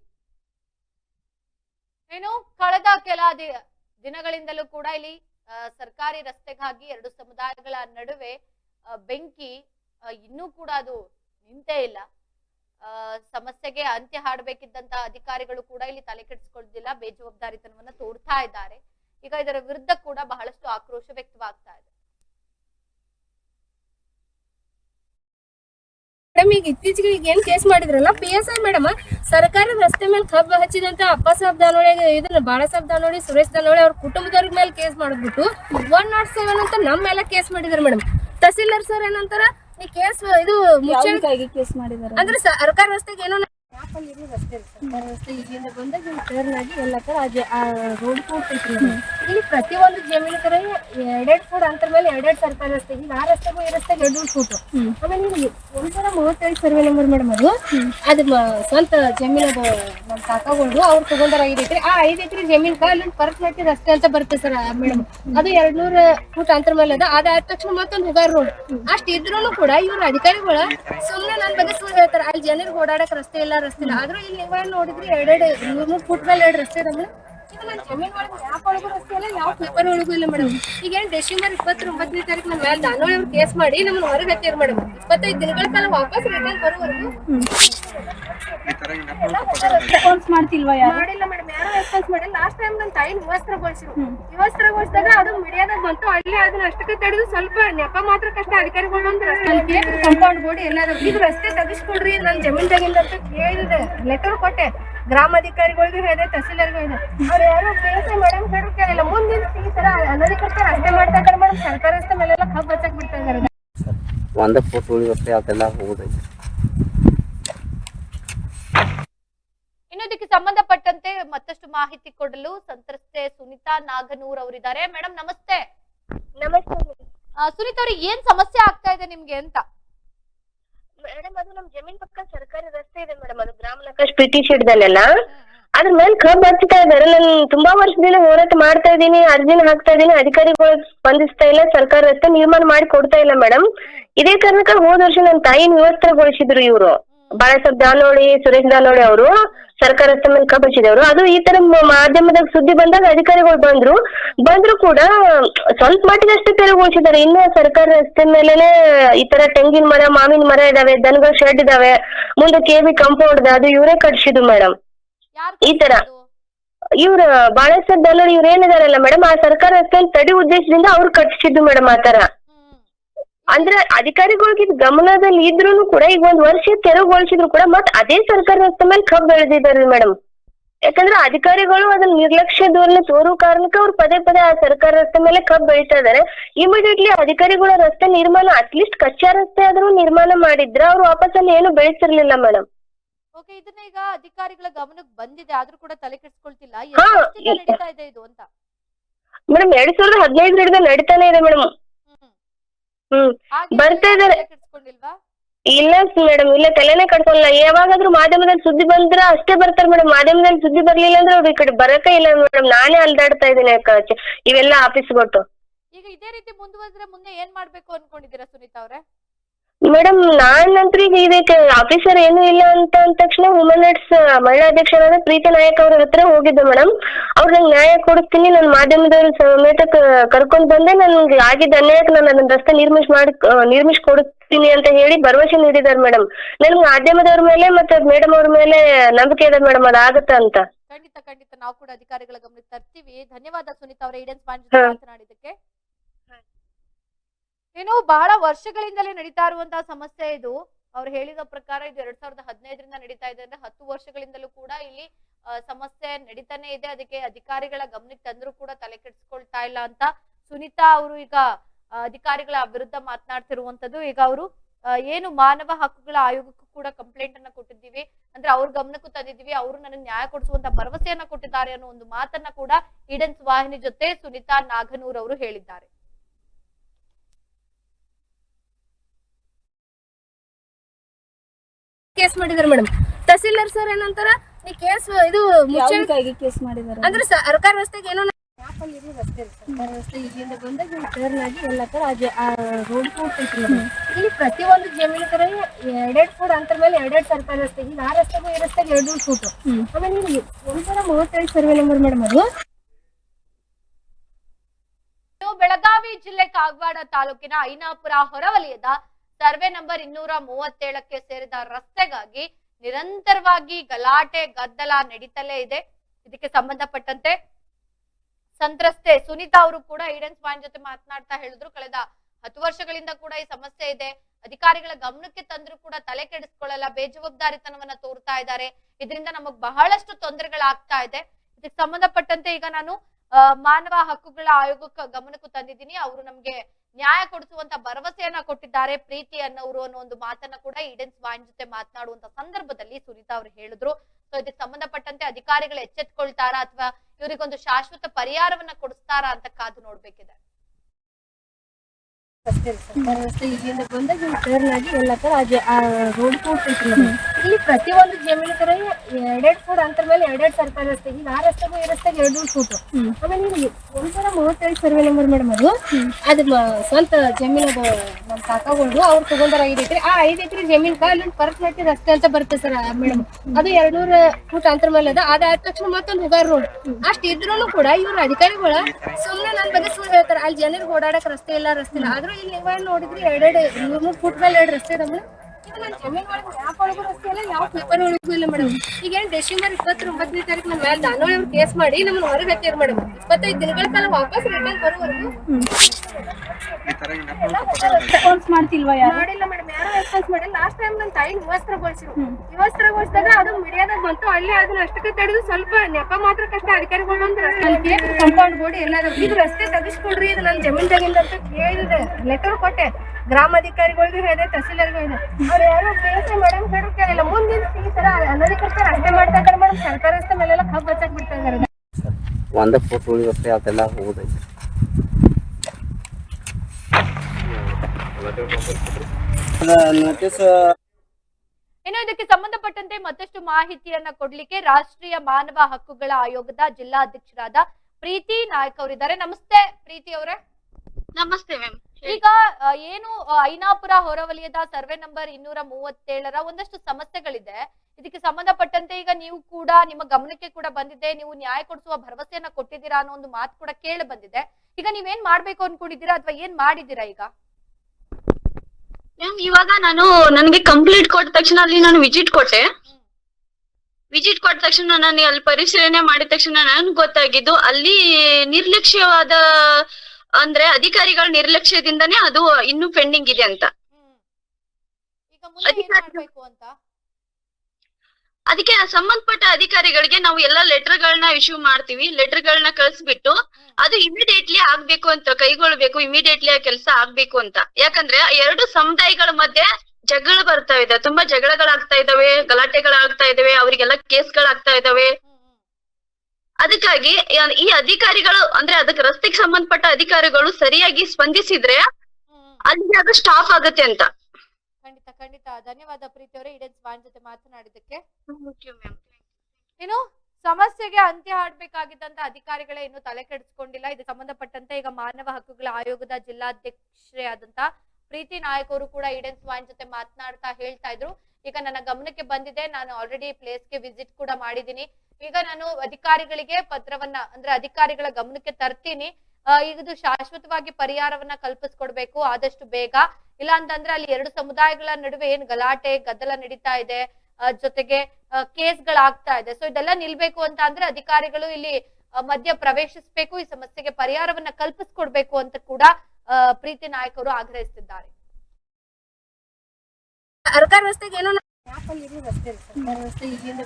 ಏನು ಕಳೆದ ಕೆಲ ದಿನಗಳಿಂದಲೂ ಕೂಡ ಇಲ್ಲಿ ಸರ್ಕಾರಿ ರಸ್ತೆಗಾಗಿ ಎರಡು ಸಮುದಾಯಗಳ ನಡುವೆ ಬೆಂಕಿ ಇನ್ನೂ ಕೂಡ ಅದು ನಿಂತೇ ಇಲ್ಲ. ಸಮಸ್ಯೆಗೆ ಅಂತ್ಯ ಹಾಡಬೇಕಿದ್ದಂತ ಅಧಿಕಾರಿಗಳು ಕೂಡ ಇಲ್ಲಿ ತಲೆ ಕೆಡಿಸ್ಕೊಳ್ದಿಲ್ಲ ಬೇಜವಾಬ್ದಾರಿತನವನ್ನ ತೋರ್ತಾ ಇದ್ದಾರೆ. ಈಗ ಇದರ ವಿರುದ್ಧ ಕೂಡ ಬಹಳಷ್ಟು ಆಕ್ರೋಶ ವ್ಯಕ್ತವಾಗ್ತಾ ಇದೆ. ಮೇಡಮ್ ಈಗ ಇತ್ತೀಚೆಗೆ ಈಗ ಏನ್ ಕೇಸ್ ಮಾಡಿದ್ರಲ್ಲ? ಪಿ ಎಸ್ ಐ ಮೇಡಮ್ ಸರ್ಕಾರಿ ರಸ್ತೆ ಮೇಲೆ ಕಬ್ಬು ಹಚ್ಚಿದಂತ ಅಪ್ಪ ಸಾಬ್ ದಾನೋಳಿ ಇದನ್ನ ಬಾಳ ದಾನೋಳಿ ಸುರೇಶ್ ದಾನೋಳಿ ಅವ್ರ ಕುಟುಂಬದವ್ರ ಮೇಲೆ ಕೇಸ್ ಮಾಡ್ಬಿಟ್ಟು ಒನ್ ನಾಟ್ ಸೆವೆನ್ ಅಂತ ನಮ್ಮ ಮೇಲೆ ಕೇಸ್ ಮಾಡಿದಾರೆ ಮೇಡಮ್ ತಹಸೀಲ್ದಾರ್ ಸರ್ ಏನಂತಾರ? ಈ ಕೇಸ್ ಇದು ಮುಚ್ಚಳಿಕೆ ಕೇಸ್ ಮಾಡಿದಾರೆ? ಅಂದ್ರೆ ಸರ್ಕಾರ ರಸ್ತೆಗೆ ಏನೋ ರೀ ರಸ್ತೆ ಇಲ್ಲಿಂದ ಬಂದಾಗ ಇಲ್ಲಿ ಟರ್ನ್ ಆಗಿ ಎಲ್ಲ ಕಡೆ ಆ ಜ- ಆ ರೋಡ್ ಕೂಡ್ತೈತ್ರಿ ಇದು. ಇಲ್ಲಿ ಪ್ರತಿಯೊಂದು ಜಮೀನು ತರ ಎರಡೆರಡು ಫೂಟ್ ಅಂತರ ಮೇಲೆ ಎರಡೆರಡು ಸರ್ಕಾರ ರಸ್ತೆ. ಈಗ ಆ ರಸ್ತೆಗೂ ಈ ರಸ್ತೆಗೆ ಎರಡು ಫೂಟ್ ಆಮೇಲೆ ಇಲ್ಲಿ ಒಂದರ ಮೂವತ್ತೈದು ಸರ್ವೆ ನಂಬರ್ ಮೇಡಮ್ ಅದು. ಅದು ಮ- ಸ್ವಂತ ಜಮೀನು ಅದು ನಮ್ಮ ಕಾಕಾಗಳು ಅವ್ರು ತಗೊಂಡಾರ ಐದು ಎಕರೆ. ಆ ಐದು ಎಕರೆ ಜಮೀನ್ ಅಲ್ಲಿ ಮಾಡಿ ರಸ್ತೆ ಅಂತ ಬರುತ್ತೆ ಸರ್ ಮೇಡಮ್. ಅದು ಎರಡ್ ನೂರ ಫೂಟ್ ಅಂತರ ಮೇಲೆ ಅದ. ಅದಾದ ತಕ್ಷಣ ಮತ್ತೊಂದು ಹುಗಾರ್ ರೋಡ್ ಅಷ್ಟ ಇದ್ರೂನು ಕೂಡ ಇವ್ರ ಅಧಿಕಾರಿಗಳ ಸುಮ್ನೆ ನನ್ ಬಗ್ಗೆ ಸುಳ್ಳು ಹೇಳ್ತಾರೆ. ಅಲ್ಲಿ ಜನರಿಗೆ ಓಡಾಡಕ್ ರಸ್ತೆ ಇಲ್ಲ ರಸ್ತೆ ಆದ್ರೂ ಇಲ್ಲಿ ನೀವು ನೋಡಿದ್ರೆ, ಎರಡೆರಡು ಮೂರ್ ಮೂರ್ ಫುಟ್ ಮೇಲೆ ಎರಡು ರಸ್ತೆ ಇದಾವೆ ಜಮೀನ್ ಒಳಗೆ ರಸ್ತೆ ಯಾವ ಪೇಪರ್ ಒಳಗೂ ಮೇಡಮ್ ಈಗ ಡಿಸೆಂಬರ್ ಇಪ್ಪತ್ತೊಂಬತ್ತನೇ ತಾರೀಕು ನಮ್ಮ ದಾನೋಳಿ ಕೇಸ್ ಮಾಡಿ ನಮ್ಮನ್ನ ಹೊರಗೆ ಹತ್ತಿರ ಮೇಡಮ್ ಇಪ್ಪತ್ತೈದು ದಿನಗಳ ಕಾಲ ವಾಪಸ್ ರಿಟರ್ನ್ ಬರೋವರೆಗೂ ರೆಸ್ಪಾನ್ಸ್ ಮಾಡ್ತಿಲ್ವಾ ಯಾರು? ಮಾಡಿಲ್ಲ ಮೇಡಮ್ ಯಾರು ರೆಸ್ಪಾನ್ಸ್ ಮಾಡಿಲ್ಲ. ಲಾಸ್ಟ್ ಟೈಮ್ ನನ್ನ ತಾಯಿ ನಿವಸ್ತ್ರಗೊಳಿಸಿರು ನಿವಸ್ತ್ರಗೊಳಿಸಿದಾಗ ಅದು ಮೀಡಿಯಾದಾಗ ಬಂತು. ಅಲ್ಲಿ ಅದನ್ನ ಅಷ್ಟಕ್ಕೆ ತಡೆದು ಸ್ವಲ್ಪ ನೆಪ ಮಾತ್ರ ಕಷ್ಟ ಅಧಿಕಾರಿಗಳು ಒಂದು ರಸ್ತೆ ಕಂಪೌಂಡ್ ಬೋರ್ಡ್ ಎಲ್ಲಾದ್ರು ಇದು ರಸ್ತೆ ತೆಗಿಸ್ಕೊಡ್ರಿ ನನ್ನ ಜಮೀನ್ದಾಗಿಂದ ಅಂತ ಕೇಳಿದೆ. ಲೆಟರ್ ಕೊಟ್ಟೆ. ಗ್ರಾಮಾಧಿಕಾರಿಗಳಿಗೂ ಹೇಳಿದೆ ತಹಸೀಲ್ದಾರ್ಗೂ ಹೇಳಿದೆ. ಅವ್ರು ಯಾರು ಪಿ ಮೇಡಮ್ ಹೇಳೋ ಕೇಳಿಲ್ಲ. ಮುಂದಿನ ಈ ತರ ಅನಧಿಕೃತ ರಸ್ತೆ ಮಾಡ್ತಾ ಇದ್ದಾರೆ ಮೇಡಮ್ ಸರ್ಕಾರ ರಸ್ತೆ ಮೇಲೆಲ್ಲ ಕಬ್ಬು ಹಚ್ಚಕ್ ಬಿಡ್ತಾ ಇದ್ದಾರೆ. ಒಂದ ಫೋಟೋ ಉಳಿದಷ್ಟೇ ಅದೆಲ್ಲ ಹೋಗುದೈತಿ ಇನ್ನು ಇದಕ್ಕೆ ಸಂಬಂಧಪಟ್ಟಂತೆ ಮತ್ತಷ್ಟು ಮಾಹಿತಿ ಕೊಡಲು ಸಂತ್ರಸ್ತೆ ಸುನಿತಾ ನಾಗನೂರ್ ಅವರಿದ್ದಾರೆ. ಮೇಡಮ್ ನಮಸ್ತೆ. ನಮಸ್ತೆ ಸುನಿತಾ ಅವ್ರಿಗೆ ಏನ್ ಸಮಸ್ಯೆ ಆಗ್ತಾ ಇದೆ ನಿಮ್ಗೆ ಅಂತ? ಮೇಡಮ್ ಅದು ನಮ್ ಜಮೀನ್ ಪಕ್ಕ ಸರ್ಕಾರಿ ರಸ್ತೆ ಇದೆ ಮೇಡಮ್ ಅದು ಗ್ರಾಮ ಲಕಾಶ್ ಬ್ರಿಟಿಷ್ ಶೀಟ್ದಲ್ಲೆಲ್ಲ ಅದ್ರ ಮೇಲೆ ಕಬ್ ಹಚ್ತಾ ಇದಾರೆ ನಾನು ತುಂಬಾ ವರ್ಷದಿಂದ ಹೋರಾಟ ಮಾಡ್ತಾ ಇದೀನಿ ಅರ್ಜಿನ ಹಾಕ್ತಾ ಇದ್ದೀನಿ ಅಧಿಕಾರಿಗಳು ಸ್ಪಂದಿಸ್ತಾ ಇಲ್ಲ ಸರ್ಕಾರ ರಸ್ತೆ ನಿರ್ಮಾಣ ಮಾಡಿ ಕೊಡ್ತಾ ಇಲ್ಲ ಮೇಡಮ್ ಇದೇ ಕಾರಣಕ್ಕೆ ಹೋದ ವರ್ಷ ನನ್ನ ತಾಯಿ ನಿವಸ್ತ್ರಗೊಳಿಸಿದ್ರು ಇವರು. ಬಾಳಾಸಾಬ್ ದಾನೋಳಿ ಸುರೇಶ್ ದಾನೋಳಿ ಅವರು ಸರ್ಕಾರ ರಸ್ತೆ ಮೇಲೆ ಕಬ್ಬ್ ಹಚ್ಚಿದವರು ಅದು ಈ ತರ ಮಾಧ್ಯಮದಾಗ ಸುದ್ದಿ ಬಂದಾಗ ಅಧಿಕಾರಿಗಳು ಬಂದ್ರು. ಬಂದ್ರು ಕೂಡ ಸ್ವಲ್ಪ ಮಟ್ಟಿಗಷ್ಟೇ ತೆರವುಗೊಳಿಸಿದ್ದಾರೆ. ಇನ್ನು ಸರ್ಕಾರ ರಸ್ತೆ ಮೇಲೆನೆ ಈ ತರ ತೆಂಗಿನ ಮರ ಮಾವಿನ ಮರ ಇದಾವೆ ದನಗಳ ಶೆಡ್ ಇದಾವೆ. ಮುಂದೆ ಕೆವಿ ಕಾಂಪೌಂಡ್ ಅದು ಇವರೇ ಕಟ್ಸಿದ್ರು ಮೇಡಮ್ ಈ ತರ. ಇವ್ರ ಬಾಳೇಶ್ವರ್ ದಾನೋಳಿ ಇವ್ರ ಏನಿದಾರಲ್ಲ ಮೇಡಮ್ ಆ ಸರ್ಕಾರ ರಸ್ತೆಯನ್ನು ತಡಿ ಉದ್ದೇಶದಿಂದ ಅವ್ರು ಕಟ್ಟಿಸಿದ್ದು ಮೇಡಮ್ ಆತರ ಹ್ಮ್ ಅಂದ್ರೆ ಅಧಿಕಾರಿಗಳಿಗೆ ಗಮನದಲ್ಲಿ ಇದ್ರೂನು ಕೂಡ ಈಗ ಒಂದ್ ವರ್ಷ ತೆರವುಗೊಳಿಸಿದ್ರು ಕೂಡ ಮತ್ ಅದೇ ಸರ್ಕಾರ ರಸ್ತೆ ಮೇಲೆ ಕಬ್ಬು ಬೆಳೆದಿದ್ದಾರೆ ಮೇಡಮ್. ಯಾಕಂದ್ರೆ ಅಧಿಕಾರಿಗಳು ಅದನ್ನ ನಿರ್ಲಕ್ಷ್ಯ ಧೋರಣೆ ತೋರುವ ಕಾರಣಕ್ಕೆ ಅವ್ರು ಪದೇ ಪದೇ ಆ ಸರ್ಕಾರ ರಸ್ತೆ ಮೇಲೆ ಕಬ್ಬು ಬೆಳಿತಾ ಇದಾರೆ. ಇಮಿಡಿಯೇಟ್ಲಿ ಅಧಿಕಾರಿಗಳ ರಸ್ತೆ ನಿರ್ಮಾಣ ಅಟ್ಲೀಸ್ಟ್ ಕಚ್ಚಾ ರಸ್ತೆ ಆದ್ರೂ ನಿರ್ಮಾಣ ಮಾಡಿದ್ರೆ ಅವ್ರು ವಾಪಸ್ ಅಲ್ಲಿ ಏನು ಬೆಳೆಸಿರ್ಲಿಲ್ಲ ಮೇಡಮ್. ಓಕೆ ಇದನ್ನ ಈಗ ಅಧಿಕಾರಿಗಳ ಗಮನಕ್ಕೆ ಬಂದಿದೆ ಆದ್ರೂ ಕೂಡ ತಲೆ ಕೆಡಿಸ್ಕೊಳ್ತಿಲ್ಲ. ನಡೀತಾ ಇದೆ ಇದು ಅಂತ? ಮೇಡಮ್ ಎರಡ್ ಸಾವಿರದ ಹದಿನೈದು ಹಿಡಿದು ನಡೀತಾನೆ ಇದೆ ಮೇಡಮ್. ಹ್ಮ್. ಬರ್ತಾ ಇದಾರೆ. ಕೆಡಿಸ್ಕೊಂಡಿಲ್ವಾ? ಇಲ್ಲ ಮೇಡಮ್ ಇಲ್ಲ ತಲೆನೇ ಕಟ್ಕೊಲ್ಲ ಯಾವಾಗಾದ್ರೂ ಮಾಧ್ಯಮದಲ್ಲಿ ಸುದ್ದಿ ಬಂದ್ರ ಅಷ್ಟೇ ಬರ್ತಾರೆ ಮೇಡಮ್. ಮಾಧ್ಯಮದಲ್ಲಿ ಸುದ್ದಿ ಬರ್ಲಿಲ್ಲ ಅಂದ್ರೆ ಅವ್ರು ಈ ಕಡೆ ಬರಕೇ ಇಲ್ಲ ಮೇಡಮ್. ನಾನೇ ಅಲ್ದಾಡ್ತಾ ಇದ್ದೀನಿ ಅಕ್ಕ ಇವೆಲ್ಲ ಆಫೀಸ್ ಕೊಟ್ಟು ಈಗ ಇದೇ ರೀತಿ ಮುಂದುವರೆದ್ರೆ ಮುಂದೆ ಏನ್ ಮಾಡ್ಬೇಕು ಅನ್ಕೊಂಡಿದ್ದೀರಾ ಸುನೀತಾ ಅವ್ರೆ? ಮೇಡಮ್ ನಾನಂತ್ರ ಈಗ ಇದಕ್ಕೆ ಆಫೀಸರ್ ಏನು ಇಲ್ಲ ಅಂತ ಅಂದ ತಕ್ಷಣ ವುಮನ್ ರೈಟ್ಸ್ ಮಹಿಳಾ ಅಧ್ಯಕ್ಷರಾದ ಪ್ರೀತಿ ನಾಯಕ್ ಅವ್ರ ಹತ್ರ ಹೋಗಿದ್ದೆ ಮೇಡಮ್. ಅವ್ರು ನಂಗೆ ನ್ಯಾಯ ಕೊಡಿಸ್ತೀನಿ ನನ್ನ ಮಾಧ್ಯಮದವ್ರ ಸಮೇತ ಕರ್ಕೊಂಡ್ ಬಂದೆ. ನನ್ಗೆ ಆಗಿದ್ದ ಅನ್ಯಾಯಕ್ಕೆ ನಾನು ಅದನ್ನ ರಸ್ತೆ ನಿರ್ಮಿಸ್ ಮಾಡಿ ನಿರ್ಮಿಸ್ ಕೊಡ್ತೀನಿ ಅಂತ ಹೇಳಿ ಭರವಸೆ ನೀಡಿದಾರೆ ಮೇಡಮ್. ನನ್ಗೆ ಮಾಧ್ಯಮದವ್ರ ಮೇಲೆ ಮತ್ತೆ ಮೇಡಮ್ ಅವ್ರ ಮೇಲೆ ನಂಬಿಕೆ ಇದೆ ಮೇಡಮ್ ಅದಾಗತ್ತ ಅಂತ. ಖಂಡಿತ ಖಂಡಿತ. ನಾವು ಕೂಡ ಅಧಿಕಾರಿಗಳ ಗಮನಕ್ಕೆ ತರ್ತೀವಿ. ಧನ್ಯವಾದ ಸುನೀತಾ ಅವರ ಈಡನ್ಸ್ ಸ್ಪಾನ್ ಮಾತನಾಡಿದ್ದಕ್ಕೆ. ಏನು ಬಹಳ ವರ್ಷಗಳಿಂದಲೇ ನಡೀತಾ ಇರುವಂತಹ ಸಮಸ್ಯೆ ಇದು. ಅವ್ರು ಹೇಳಿದ ಪ್ರಕಾರ ಇದು ಎರಡ್ ಸಾವಿರದ ಹದಿನೈದರಿಂದ ನಡೀತಾ ಇದೆ ಅಂದ್ರೆ ಹತ್ತು ವರ್ಷಗಳಿಂದಲೂ ಕೂಡ ಇಲ್ಲಿ ಸಮಸ್ಯೆ ನಡೀತಾನೆ ಇದೆ. ಅದಕ್ಕೆ ಅಧಿಕಾರಿಗಳ ಗಮನಕ್ಕೆ ತಂದ್ರು ಕೂಡ ತಲೆ ಕೆಡಿಸ್ಕೊಳ್ತಾ ಇಲ್ಲ ಅಂತ ಸುನೀತಾ ಅವರು ಈಗ ಅಧಿಕಾರಿಗಳ ವಿರುದ್ಧ ಮಾತನಾಡ್ತಿರುವಂತದ್ದು ಈಗ ಅವರು ಏನು ಮಾನವ ಹಕ್ಕುಗಳ ಆಯೋಗಕ್ಕೂ ಕೂಡ ಕಂಪ್ಲೇಂಟ್ ಅನ್ನ ಕೊಟ್ಟಿದ್ದೀವಿ. ಅಂದ್ರೆ ಅವ್ರ ಗಮನಕ್ಕೂ ತಂದಿದ್ದೀವಿ. ಅವರು ನನಗೆ ನ್ಯಾಯ ಕೊಡಿಸುವಂತ ಭರವಸೆಯನ್ನ ಕೊಟ್ಟಿದ್ದಾರೆ ಅನ್ನೋ ಒಂದು ಮಾತನ್ನ ಕೂಡ ಈಡನ್ಸ್ ವಾಹಿನಿ ಜೊತೆ ಸುನೀತಾ ನಾಗನೂರ್ ಅವರು ಹೇಳಿದ್ದಾರೆ. ಕೇಸ್ ಮಾಡಿದಾರೆ ಮೇಡಮ್ ತಹಸೀಲ್ದಾರ್ ಸರ್ ಏನಂತಾರ ಈ ಕೇಸ್ ಇದು ಮುಚ್ಚ ಕೇಸ್ ಮಾಡಿದಾರೆ? ಅಂದ್ರೆ ಸರ್ಕಾರ ರಸ್ತೆಗೆ ಏನೋ ಇರೋ ರಸ್ತೆ ರೀ, ಸರ್ಕಾರ ರಸ್ತೆ ಇಲ್ಲಿಂದ ಬಂದಾಗ ಇಲ್ಲಿ ಟರ್ನ್ ಆಗಿ ಎಲ್ಲ ತರ ಆ ರೋಡ್ ಇಲ್ಲಿ ಪ್ರತಿಯೊಂದು ಜಮೀನು ಕಡೆ ಎರಡೆರಡು ಫೂಟ್ ಅಂತರ ಮೇಲೆ ಎರಡೆರಡು ಸರ್ಕಾರ ರಸ್ತೆ. ಈಗ ಆ ರಸ್ತೆಗೂ ಈ ರಸ್ತೆಗೆ ಎರಡು ಫೂಟ್ ಆಮೇಲೆ ಇಲ್ಲಿ ಒಂದರ ಮೂವತ್ತೈದು ಸರ್ವೆ ನಂಬರ್ ಮೇಡಮ್ ಅದು. ಬೆಳಗಾವಿ ಜಿಲ್ಲೆ ಕಾಗವಾಡ ತಾಲೂಕಿನ ಐನಾಪುರ ಹೊರವಲಯದ ಸರ್ವೆ ನಂಬರ್ ಇನ್ನೂರ ಮೂವತ್ತೇಳಕ್ಕೆ ಸೇರಿದ ರಸ್ತೆಗಾಗಿ ನಿರಂತರವಾಗಿ ಗಲಾಟೆ, ಗದ್ದಲ ನಡೀತಲೇ ಇದೆ. ಇದಕ್ಕೆ ಸಂಬಂಧಪಟ್ಟಂತೆ ಸಂತ್ರಸ್ತೆ ಸುನೀತಾ ಅವರು ಕೂಡ ಈಡನ್ ಸ್ವಾನ್ ಜೊತೆ ಮಾತನಾಡ್ತಾ ಹೇಳಿದ್ರು. ಕಳೆದ ಹತ್ತು ವರ್ಷಗಳಿಂದ ಕೂಡ ಈ ಸಮಸ್ಯೆ ಇದೆ. ಅಧಿಕಾರಿಗಳ ಗಮನಕ್ಕೆ ತಂದ್ರು ಕೂಡ ತಲೆ ಕೆಡಿಸ್ಕೊಳ್ಳಲ್ಲ. ಬೇಜವಾಬ್ದಾರಿತನವನ್ನ ತೋರ್ತಾ ಇದ್ದಾರೆ. ಇದರಿಂದ ನಮಗ್ ಬಹಳಷ್ಟು ತೊಂದರೆಗಳಾಗ್ತಾ ಇದೆ. ಇದಕ್ಕೆ ಸಂಬಂಧಪಟ್ಟಂತೆ ಈಗ ನಾನು ಮಾನವ ಹಕ್ಕುಗಳ ಆಯೋಗಕ್ಕೆ ಗಮನಕ್ಕೂ ತಂದಿದ್ದೀನಿ. ಅವರು ನಮ್ಗೆ ನ್ಯಾಯ ಕೊಡಿಸುವಂತ ಭರವಸೆಯನ್ನ ಕೊಟ್ಟಿದ್ದಾರೆ. ಪ್ರೀತಿ ಅನ್ನೋರು ಅನ್ನೋ ಒಂದು ಮಾತನ್ನ ಕೂಡ ಈಡೆನ್ಸ್ ಸ್ವಾನ್ ಜೊತೆ ಮಾತನಾಡುವಂತ ಸಂದರ್ಭದಲ್ಲಿ ಸುನೀತಾ ಅವರು ಹೇಳಿದ್ರು. ಸೊ ಇದಕ್ಕೆ ಸಂಬಂಧಪಟ್ಟಂತೆ ಅಧಿಕಾರಿಗಳು ಎಚ್ಚೆತ್ಕೊಳ್ತಾರಾ ಅಥವಾ ಇವರಿಗೊಂದು ಶಾಶ್ವತ ಪರಿಹಾರವನ್ನ ಕೊಡಿಸ್ತಾರಾ ಅಂತ ಕಾದು ನೋಡ್ಬೇಕಿದೆ. ರಸ್ತೆ ರೀ, ಸರ್ಕಾರ ರಸ್ತೆ ಇಲ್ಲಿಂದ ಬಂದಾಗ ಇಲ್ಲಿ ಟರ್ನ್ ಆಗಿ ಎಲ್ಲ ತರ ಆ ರೋಡ್ ಕೂಡ ಇಲ್ಲಿ. ಪ್ರತಿಯೊಂದು ಜಮೀನು ಕಡೆ ಎರಡೆರಡು ಫೂಟ್ ಅಂತರ ಮೇಲೆ ಎರಡೆರಡು ಸರ್ಕಾರ ರಸ್ತೆ ಈಗ ಆ ರಸ್ತೆಗೂ ಈ ರಸ್ತೆಗೆ ಎರಡು ಫೂಟ್ ಆಮೇಲೆ ಇಲ್ಲಿ ಒಂದ್ಸಲ ಮೂವತ್ತೈದು ಸರ್ವೆ ನಂಬರ್ ಮೇಡಮ್ ಅದು. ಅದು ಸ್ವಂತ ಜಮೀನು ಅದು ನಮ್ಮ ಕಾಕಾಗಳು ಅವ್ರು ತಗೊಂಡಾರ ಐದು ಎಕರೆ. ಆ ಐದು ಎಕರೆ ಜಮೀನ್ ಅಲ್ಲೊಂದು ಪರ್ಸನಟಿ ರಸ್ತೆ ಅಂತ ಬರುತ್ತೆ ಸರ್ ಮೇಡಮ್. ಅದು ಎರಡ್ನೂರ ಫೂಟ್ ಅಂತರ ಮೇಲೆ ಅದ. ಅದಾದ ತಕ್ಷಣ ಮತ್ತೊಂದು ಹುಗಾರ್ ರೋಡ್ ಅಷ್ಟು ಇದ್ರೂ ಕೂಡ ಇವ್ರ ಅಧಿಕಾರಿಗಳ ಸುಮ್ಮನೆ ನನ್ನ ಬಗ್ಗೆ ಸುಳ್ಳು ಹೇಳ್ತಾರೆ. ಅಲ್ಲಿ ಜನರಿಗೆ ಓಡಾಡಕ್ ರಸ್ತೆ ಇಲ್ಲ ರಸ್ತೆ ಇಲ್ಲ. ಆದ್ರೂ ಇಲ್ಲಿ ನೀವೇನ್ ನೋಡಿದ್ರಿ? ಎರಡೆರಡು ಮೂರ್ ಮೂರ್ ಫುಟ್ ಮೇಲೆ ಎರಡು ರಸ್ತೆ ಇದಾವೆ? ಈಗ ಜಮೀನ್ ಒಳಗೆ ಮ್ಯಾಪ್ ಒಳಗೂ ರಸ್ತೆ ಇಲ್ಲ ಯಾವ ಪೇಪರ್ ಒಳಗೂ ಇಲ್ಲ ಮೇಡಮ್ ಈಗ ಏನ್ ಡಿಸೆಂಬರ್ ಇಪ್ಪತ್ತೊಂಬತ್ತನೇ ತಾರೀಕು ನಮ್ಮ ಮೇಲೆ ನಾನು ಅವ್ರು ಕೇಸ್ ಮಾಡಿ ನಮ್ಮನ್ನ ಹೊರಗೆ ಹಾಕ್ಯಾರ ಮೇಡಮ್ ಇಪ್ಪತ್ತೈದು ದಿನಗಳ ಕಾಲ ವಾಪಸ್ ರಿಟರ್ನ್ ಬರೋವರೆಗೂ ರೆಸ್ಪಾನ್ಸ್ ಮಾಡ್ತಿಲ್ವಾ ಯಾರು? ಮಾಡಿಲ್ಲ ಮೇಡಮ್ ಯಾರು ರೆಸ್ಪಾನ್ಸ್ ಮಾಡಿಲ್ಲ. ಲಾಸ್ಟ್ ಟೈಮ್ ನನ್ನ ತಾಯಿ ನಿವಸ್ತ್ರಗೊಳಿಸಿರು. ನಿವಸ್ತ್ರಗೊಳಿಸಿದಾಗ ಅದು ಮೀಡಿಯಾದಾಗ ಬಂತು. ಅಲ್ಲೇ ಅದನ್ನ ಅಷ್ಟಕ್ಕೆ ತಡೆದು ಸ್ವಲ್ಪ ನೆಪ ಮಾತ್ರ ಕಷ್ಟ ಅಧಿಕಾರಿಗಳು ಬಂದು ಕಂಪೌಂಡ್ ಬೋಡಿ ಎಲ್ಲಾದ್ರು ಇದು ರಸ್ತೆ ತೆಗಿಸ್ಕೊಡ್ರಿ. ಇದು ನನ್ನ ಜಮೀನ್ದಾಗಿಂದ ಅಂತ ಹೇಳಿದೆ ಲೆಟರ್ ಕೊಟ್ಟೆ. ಗ್ರಾಮಾಧಿಕಾರಿಗಳಿಗೂ ಹೇಳಿದೆ ತಹಸೀಲ್ದಾರ್ಗೂ ಹೇಳಿದೆ ಅವ್ರು ಯಾರು ಬೇಸ ಮೇಡಮ್ ಹೇಳೋ ಕೇಳಿಲ್ಲ. ಮುಂದಿನ ಈ ತರ ಅನಧಿಕೃತ ಅಡ್ಡೆ ಮಾಡ್ತಾ ಇದ್ದಾರೆ ಮೇಡಮ್. ಸರ್ಕಾರ ರಸ್ತೆ ಮೇಲೆಲ್ಲ ಕಬ್ಬು ಹಚ್ಚಕ್ ಬಿಡ್ತಾ ಇದ್ದಾರೆ. ಒಂದ ಫೋಟೋ ಉಳಿಯುತ್ತೆ ಅದೆಲ್ಲ ಹೋಗುದೈತಿ ನೋಟಿಸ್ ಇನ್ನು ಇದಕ್ಕೆ ಸಂಬಂಧಪಟ್ಟಂತೆ ಮತ್ತಷ್ಟು ಮಾಹಿತಿಯನ್ನ ಕೊಡ್ಲಿಕ್ಕೆ ರಾಷ್ಟ್ರೀಯ ಮಾನವ ಹಕ್ಕುಗಳ ಆಯೋಗದ ಜಿಲ್ಲಾಧ್ಯಕ್ಷರಾದ ಪ್ರೀತಿ ನಾಯಕ್ ಅವರಿದ್ದಾರೆ. ನಮಸ್ತೆ ಪ್ರೀತಿ ಅವರೇ. ನಮಸ್ತೆ ಮ್ಯಾಮ್. ಈಗ ಏನು ಐನಾಪುರ ಹೊರವಲಯದ ಸರ್ವೆ ನಂಬರ್ ಇನ್ನೂರ ಮೂವತ್ತೇಳರ ಒಂದಷ್ಟು ಸಮಸ್ಯೆಗಳಿದೆ. ಇದಕ್ಕೆ ಸಂಬಂಧಪಟ್ಟಂತೆ ಈಗ ನೀವು ಕೂಡ ನಿಮ್ಮ ಗಮನಕ್ಕೆ ಕೂಡ ಬಂದಿದೆ. ನೀವು ನ್ಯಾಯ ಕೊಡಿಸುವ ಭರವಸೆಯನ್ನ ಕೊಟ್ಟಿದ್ದೀರಾ ಅನ್ನೋ ಒಂದು ಮಾತು ಕೂಡ ಕೇಳಿ ಬಂದಿದೆ. ಈಗ ನೀವೇನ್ ಮಾಡ್ಬೇಕು ಅನ್ಕೊಂಡಿದ್ದೀರಾ ಅಥವಾ ಏನ್ ಮಾಡಿದ್ದೀರಾ ಈಗ? ಮ್ಯಾಮ್, ಇವಾಗ ನಾನು, ನನಗೆ ಕಂಪ್ಲೀಟ್ ಕೊಟ್ಟ ತಕ್ಷಣ ಅಲ್ಲಿ ನಾನು ವಿಸಿಟ್ ಕೊಟ್ಟೆ. ವಿಸಿಟ್ ಕೊಟ್ಟ ತಕ್ಷಣ ನಾನು ಅಲ್ಲಿ ಪರಿಶೀಲನೆ ಮಾಡಿದ ತಕ್ಷಣ ನನ್ಗೆ ಗೊತ್ತಾಗಿದ್ದು ಅಲ್ಲಿ ನಿರ್ಲಕ್ಷ್ಯವಾದ ಅಂದ್ರೆ ಅಧಿಕಾರಿಗಳ ನಿರ್ಲಕ್ಷ್ಯದಿಂದನೇ ಅದು ಇನ್ನು ಪೆಂಡಿಂಗ್ ಇದೆ ಅಂತ. ಅದಕ್ಕೆ ಸಂಬಂಧಪಟ್ಟ ಅಧಿಕಾರಿಗಳಿಗೆ ನಾವು ಎಲ್ಲಾ ಲೆಟರ್ ಗಳನ್ನ ಇಶ್ಯೂ ಮಾಡ್ತೀವಿ. ಲೆಟರ್ ಗಳನ್ನ ಕಳ್ಸ್ಬಿಟ್ಟು ಅದು ಇಮಿಡಿಯೇಟ್ಲಿ ಆಗ್ಬೇಕು ಅಂತ ಕೈಗೊಳ್ಬೇಕು ಇಮಿಡಿಯೇಟ್ಲಿ ಆ ಕೆಲಸ ಆಗ್ಬೇಕು ಅಂತ. ಯಾಕಂದ್ರೆ ಎರಡು ಸಮುದಾಯಗಳ ಮಧ್ಯೆ ಜಗಳ ಬರ್ತಾ ಇದೆ. ತುಂಬಾ ಜಗಳಗಳಾಗ್ತಾ ಇದಾವೆ ಗಲಾಟೆಗಳಾಗ್ತಾ ಇದಾವೆ ಅವರಿಗೆಲ್ಲ ಕೇಸ್ಗಳಾಗ್ತಾ ಇದಾವೆ ಅದಕ್ಕಾಗಿ ಈ ಅಧಿಕಾರಿಗಳು ಅಂದ್ರೆ ಅದಕ್ಕೆ ರಸ್ತೆಗೆ ಸಂಬಂಧಪಟ್ಟ ಅಧಿಕಾರಿಗಳು ಸರಿಯಾಗಿ ಸ್ಪಂದಿಸಿದ್ರೆ ಅಲ್ಲಿಗೆ ಅದು ಸ್ಟಾಪ್ ಆಗುತ್ತೆ ಅಂತ. ಖಂಡಿತ ಖಂಡಿತ. ಧನ್ಯವಾದ ಪ್ರೀತಿ ಅವರೇ. ಇಡನ್ ಸ್ವಾನ್ ಜೊತೆ ಮಾತನಾಡಿದಕ್ಕೆ ಏನು ಸಮಸ್ಯೆಗೆ ಅಂತ್ಯ ಹಾಡ್ಬೇಕಾಗಿದ್ದಂತ ಅಧಿಕಾರಿಗಳೇ ಇನ್ನು ತಲೆ ಕೆಡಿಸ್ಕೊಂಡಿಲ್ಲ. ಇದು ಸಂಬಂಧಪಟ್ಟಂತೆ ಈಗ ಮಾನವ ಹಕ್ಕುಗಳ ಆಯೋಗದ ಜಿಲ್ಲಾಧ್ಯಕ್ಷರೇ ಆದಂತ ಪ್ರೀತಿ ನಾಯಕ್ ಅವರು ಕೂಡ ಈಡನ್ ಸ್ವಾನ್ ಜೊತೆ ಮಾತನಾಡ್ತಾ ಹೇಳ್ತಾ ಇದ್ರು. ಈಗ ನನ್ನ ಗಮನಕ್ಕೆ ಬಂದಿದೆ. ನಾನು ಆಲ್ರೆಡಿ ಪ್ಲೇಸ್ಗೆ ವಿಸಿಟ್ ಕೂಡ ಮಾಡಿದ್ದೀನಿ. ಈಗ ನಾನು ಅಧಿಕಾರಿಗಳಿಗೆ ಪತ್ರವನ್ನ, ಅಂದ್ರೆ ಅಧಿಕಾರಿಗಳ ಗಮನಕ್ಕೆ ತರ್ತೀನಿ. ಈಗ ಇದು ಶಾಶ್ವತವಾಗಿ ಪರಿಹಾರವನ್ನ ಕಲ್ಪಿಸ್ಕೊಡ್ಬೇಕು, ಆದಷ್ಟು ಬೇಗ. ಇಲ್ಲ ಅಂತಂದ್ರೆ ಅಲ್ಲಿ ಎರಡು ಸಮುದಾಯಗಳ ನಡುವೆ ಏನ್ ಗಲಾಟೆ, ಗದ್ದಲ ನಡೀತಾ ಇದೆ ಜೊತೆಗೆ ಕೇಸ್ಗಳಾಗ್ತಾ ಇದೆ. ಸೊ ಇದೆಲ್ಲ ನಿಲ್ಬೇಕು ಅಂತ ಅಂದ್ರೆ ಅಧಿಕಾರಿಗಳು ಇಲ್ಲಿ ಮಧ್ಯ ಪ್ರವೇಶಿಸಬೇಕು, ಈ ಸಮಸ್ಯೆಗೆ ಪರಿಹಾರವನ್ನ ಕಲ್ಪಿಸ್ಕೊಡ್ಬೇಕು ಅಂತ ಕೂಡ ಪ್ರೀತಿ ನಾಯಕರು ಆಗ್ರಹಿಸಿದ್ದಾರೆ ರಸ್ತೆ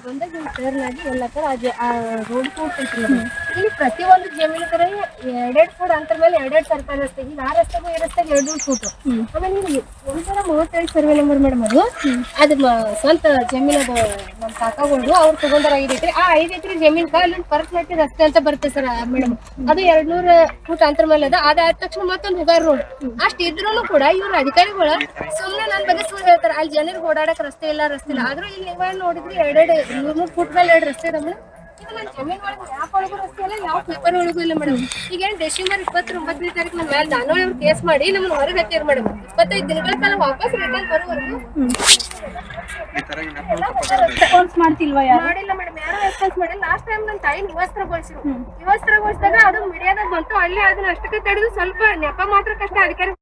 ಬಂದಾಗ ಇಲ್ಲಿ ಟರ್ನ್ ಆಗಿ ಎಲ್ಲ ತರ ಆ ರೋಡ್ ಅದು. ಇಲ್ಲಿ ಪ್ರತಿಯೊಂದು ಜಮೀನು ಕಡೆ ಎರಡೆರಡು ಫೂಟ್ ಅಂತರ ಮೇಲೆ ಎರಡೆರಡು ಸರ್ಕಾರ ರಸ್ತೆ ಈಗ ಆ ರಸ್ತೆಗೂ ಈ ರಸ್ತೆಗೆ ಎರಡು ಫೂಟ್ ಆಮೇಲೆ ಇಲ್ಲಿ ಮೂವತ್ತೈದು ಸರ್ವೆ ನಂಬರ್ ಮೇಡಮ್ ಅದು. ಅದು ಮ- ಸ್ವಂತ ಜಮೀನು ಅದು ನಮ್ಮ ಕಾಕಾಗಳು ಅವ್ರು ತಗೊಂಡಾರ ಐದು ಎಕರೆ. ಆ ಐದು ಎಕರೆ ಜಮೀನ್ ಅಲ್ಲಿಂದ ಮಾಡಿ ರಸ್ತೆ ಅಂತ ಬರುತ್ತೆ ಸರ್ ಮೇಡಮ್ ಅದು ಎರಡ್ ನೂರ ಫೂಟ್ ಅಂತರ ಮೇಲೆ ಅದ. ಅದಾದ ತಕ್ಷಣ ಮತ್ತೊಂದು ಹುಗಾರ್ ರೋಡ್ ಅಷ್ಟ್ ಇದ್ರೂನು ಕೂಡ ಇವ್ರ ಅಧಿಕಾರಿಗಳು ಸುಮ್ನೆ ನನ್ ಬಗ್ಗೆ ಸುಳ್ಳು ಹೇಳ್ತಾರೆ. ಅಲ್ಲಿ ಜನರಿಗೆ ಓಡಾಡಕ್ ರಸ್ತೆ ಇಲ್ಲ ರಸ್ತೆ ಇಲ್ಲ. ಆದ್ರೂ ಇಲ್ಲಿ ನೀವೇ ನೋಡಿದ್ರಿ? ಎರಡೆರಡು ಮೂರ್ ಫುಟ್ ಫೂಟ್ ಮೇಲೆ ಎರಡು ರಸ್ತೆ ಇದೆ ಮೇಡಮ್ ಜಮೀನ್ ಒಳಗೆ ಒಳಗೂ ರಸ್ತೆ ಇಲ್ಲ ಯಾವ ಪೇಪರ್ ಒಳಗೂ ಇಲ್ಲ ಮೇಡಮ್. ಈಗ ಏನ್ ಡಿಸೆಂಬರ್ ಇಪ್ಪತ್ತೊಂಬತ್ತನೇ ತಾರೀಕು ನಮ್ಮ ಮೇಲೆ ದಾನೋಳಿ ಅವ್ರು ಕೇಸ್ ಮಾಡಿ ನಮ್ಮನ್ನ ಹೊರಗೆ ಹಾಕ್ಯಾರ ಮೇಡಮ್. ಇಪ್ಪತ್ತೈದು ದಿನಗಳ ಕಾಲ ವಾಪಸ್ ರಿಟರ್ನ್ ರೆಸ್ಪಾನ್ಸ್ ಮಾಡ್ತಿಲ್ವಾ ಯಾರು? ಮಾಡಿಲ್ಲ ಮೇಡಮ್. ಯಾರು ರೆಸ್ಪಾನ್ಸ್ ಮಾಡಿಲ್ಲ. ಲಾಸ್ಟ್ ಟೈಮ್ ನನ್ನ ತಾಯಿ ನಿವಸ್ತ್ರಗೊಳಿಸಿರು ನಿವಸ್ತ್ರಗೊಳಿಸಿದಾಗ ಅದು ಮೀಡಿಯಾದಾಗ ಬಂತು. ಅಲ್ಲಿ ಅದನ್ನ ಅಷ್ಟಕ್ಕೆ ತಡೆದು ಸ್ವಲ್ಪ ನೆಪ ಮಾತ್ರ ಕಷ್ಟ ಅಧಿಕಾರಿ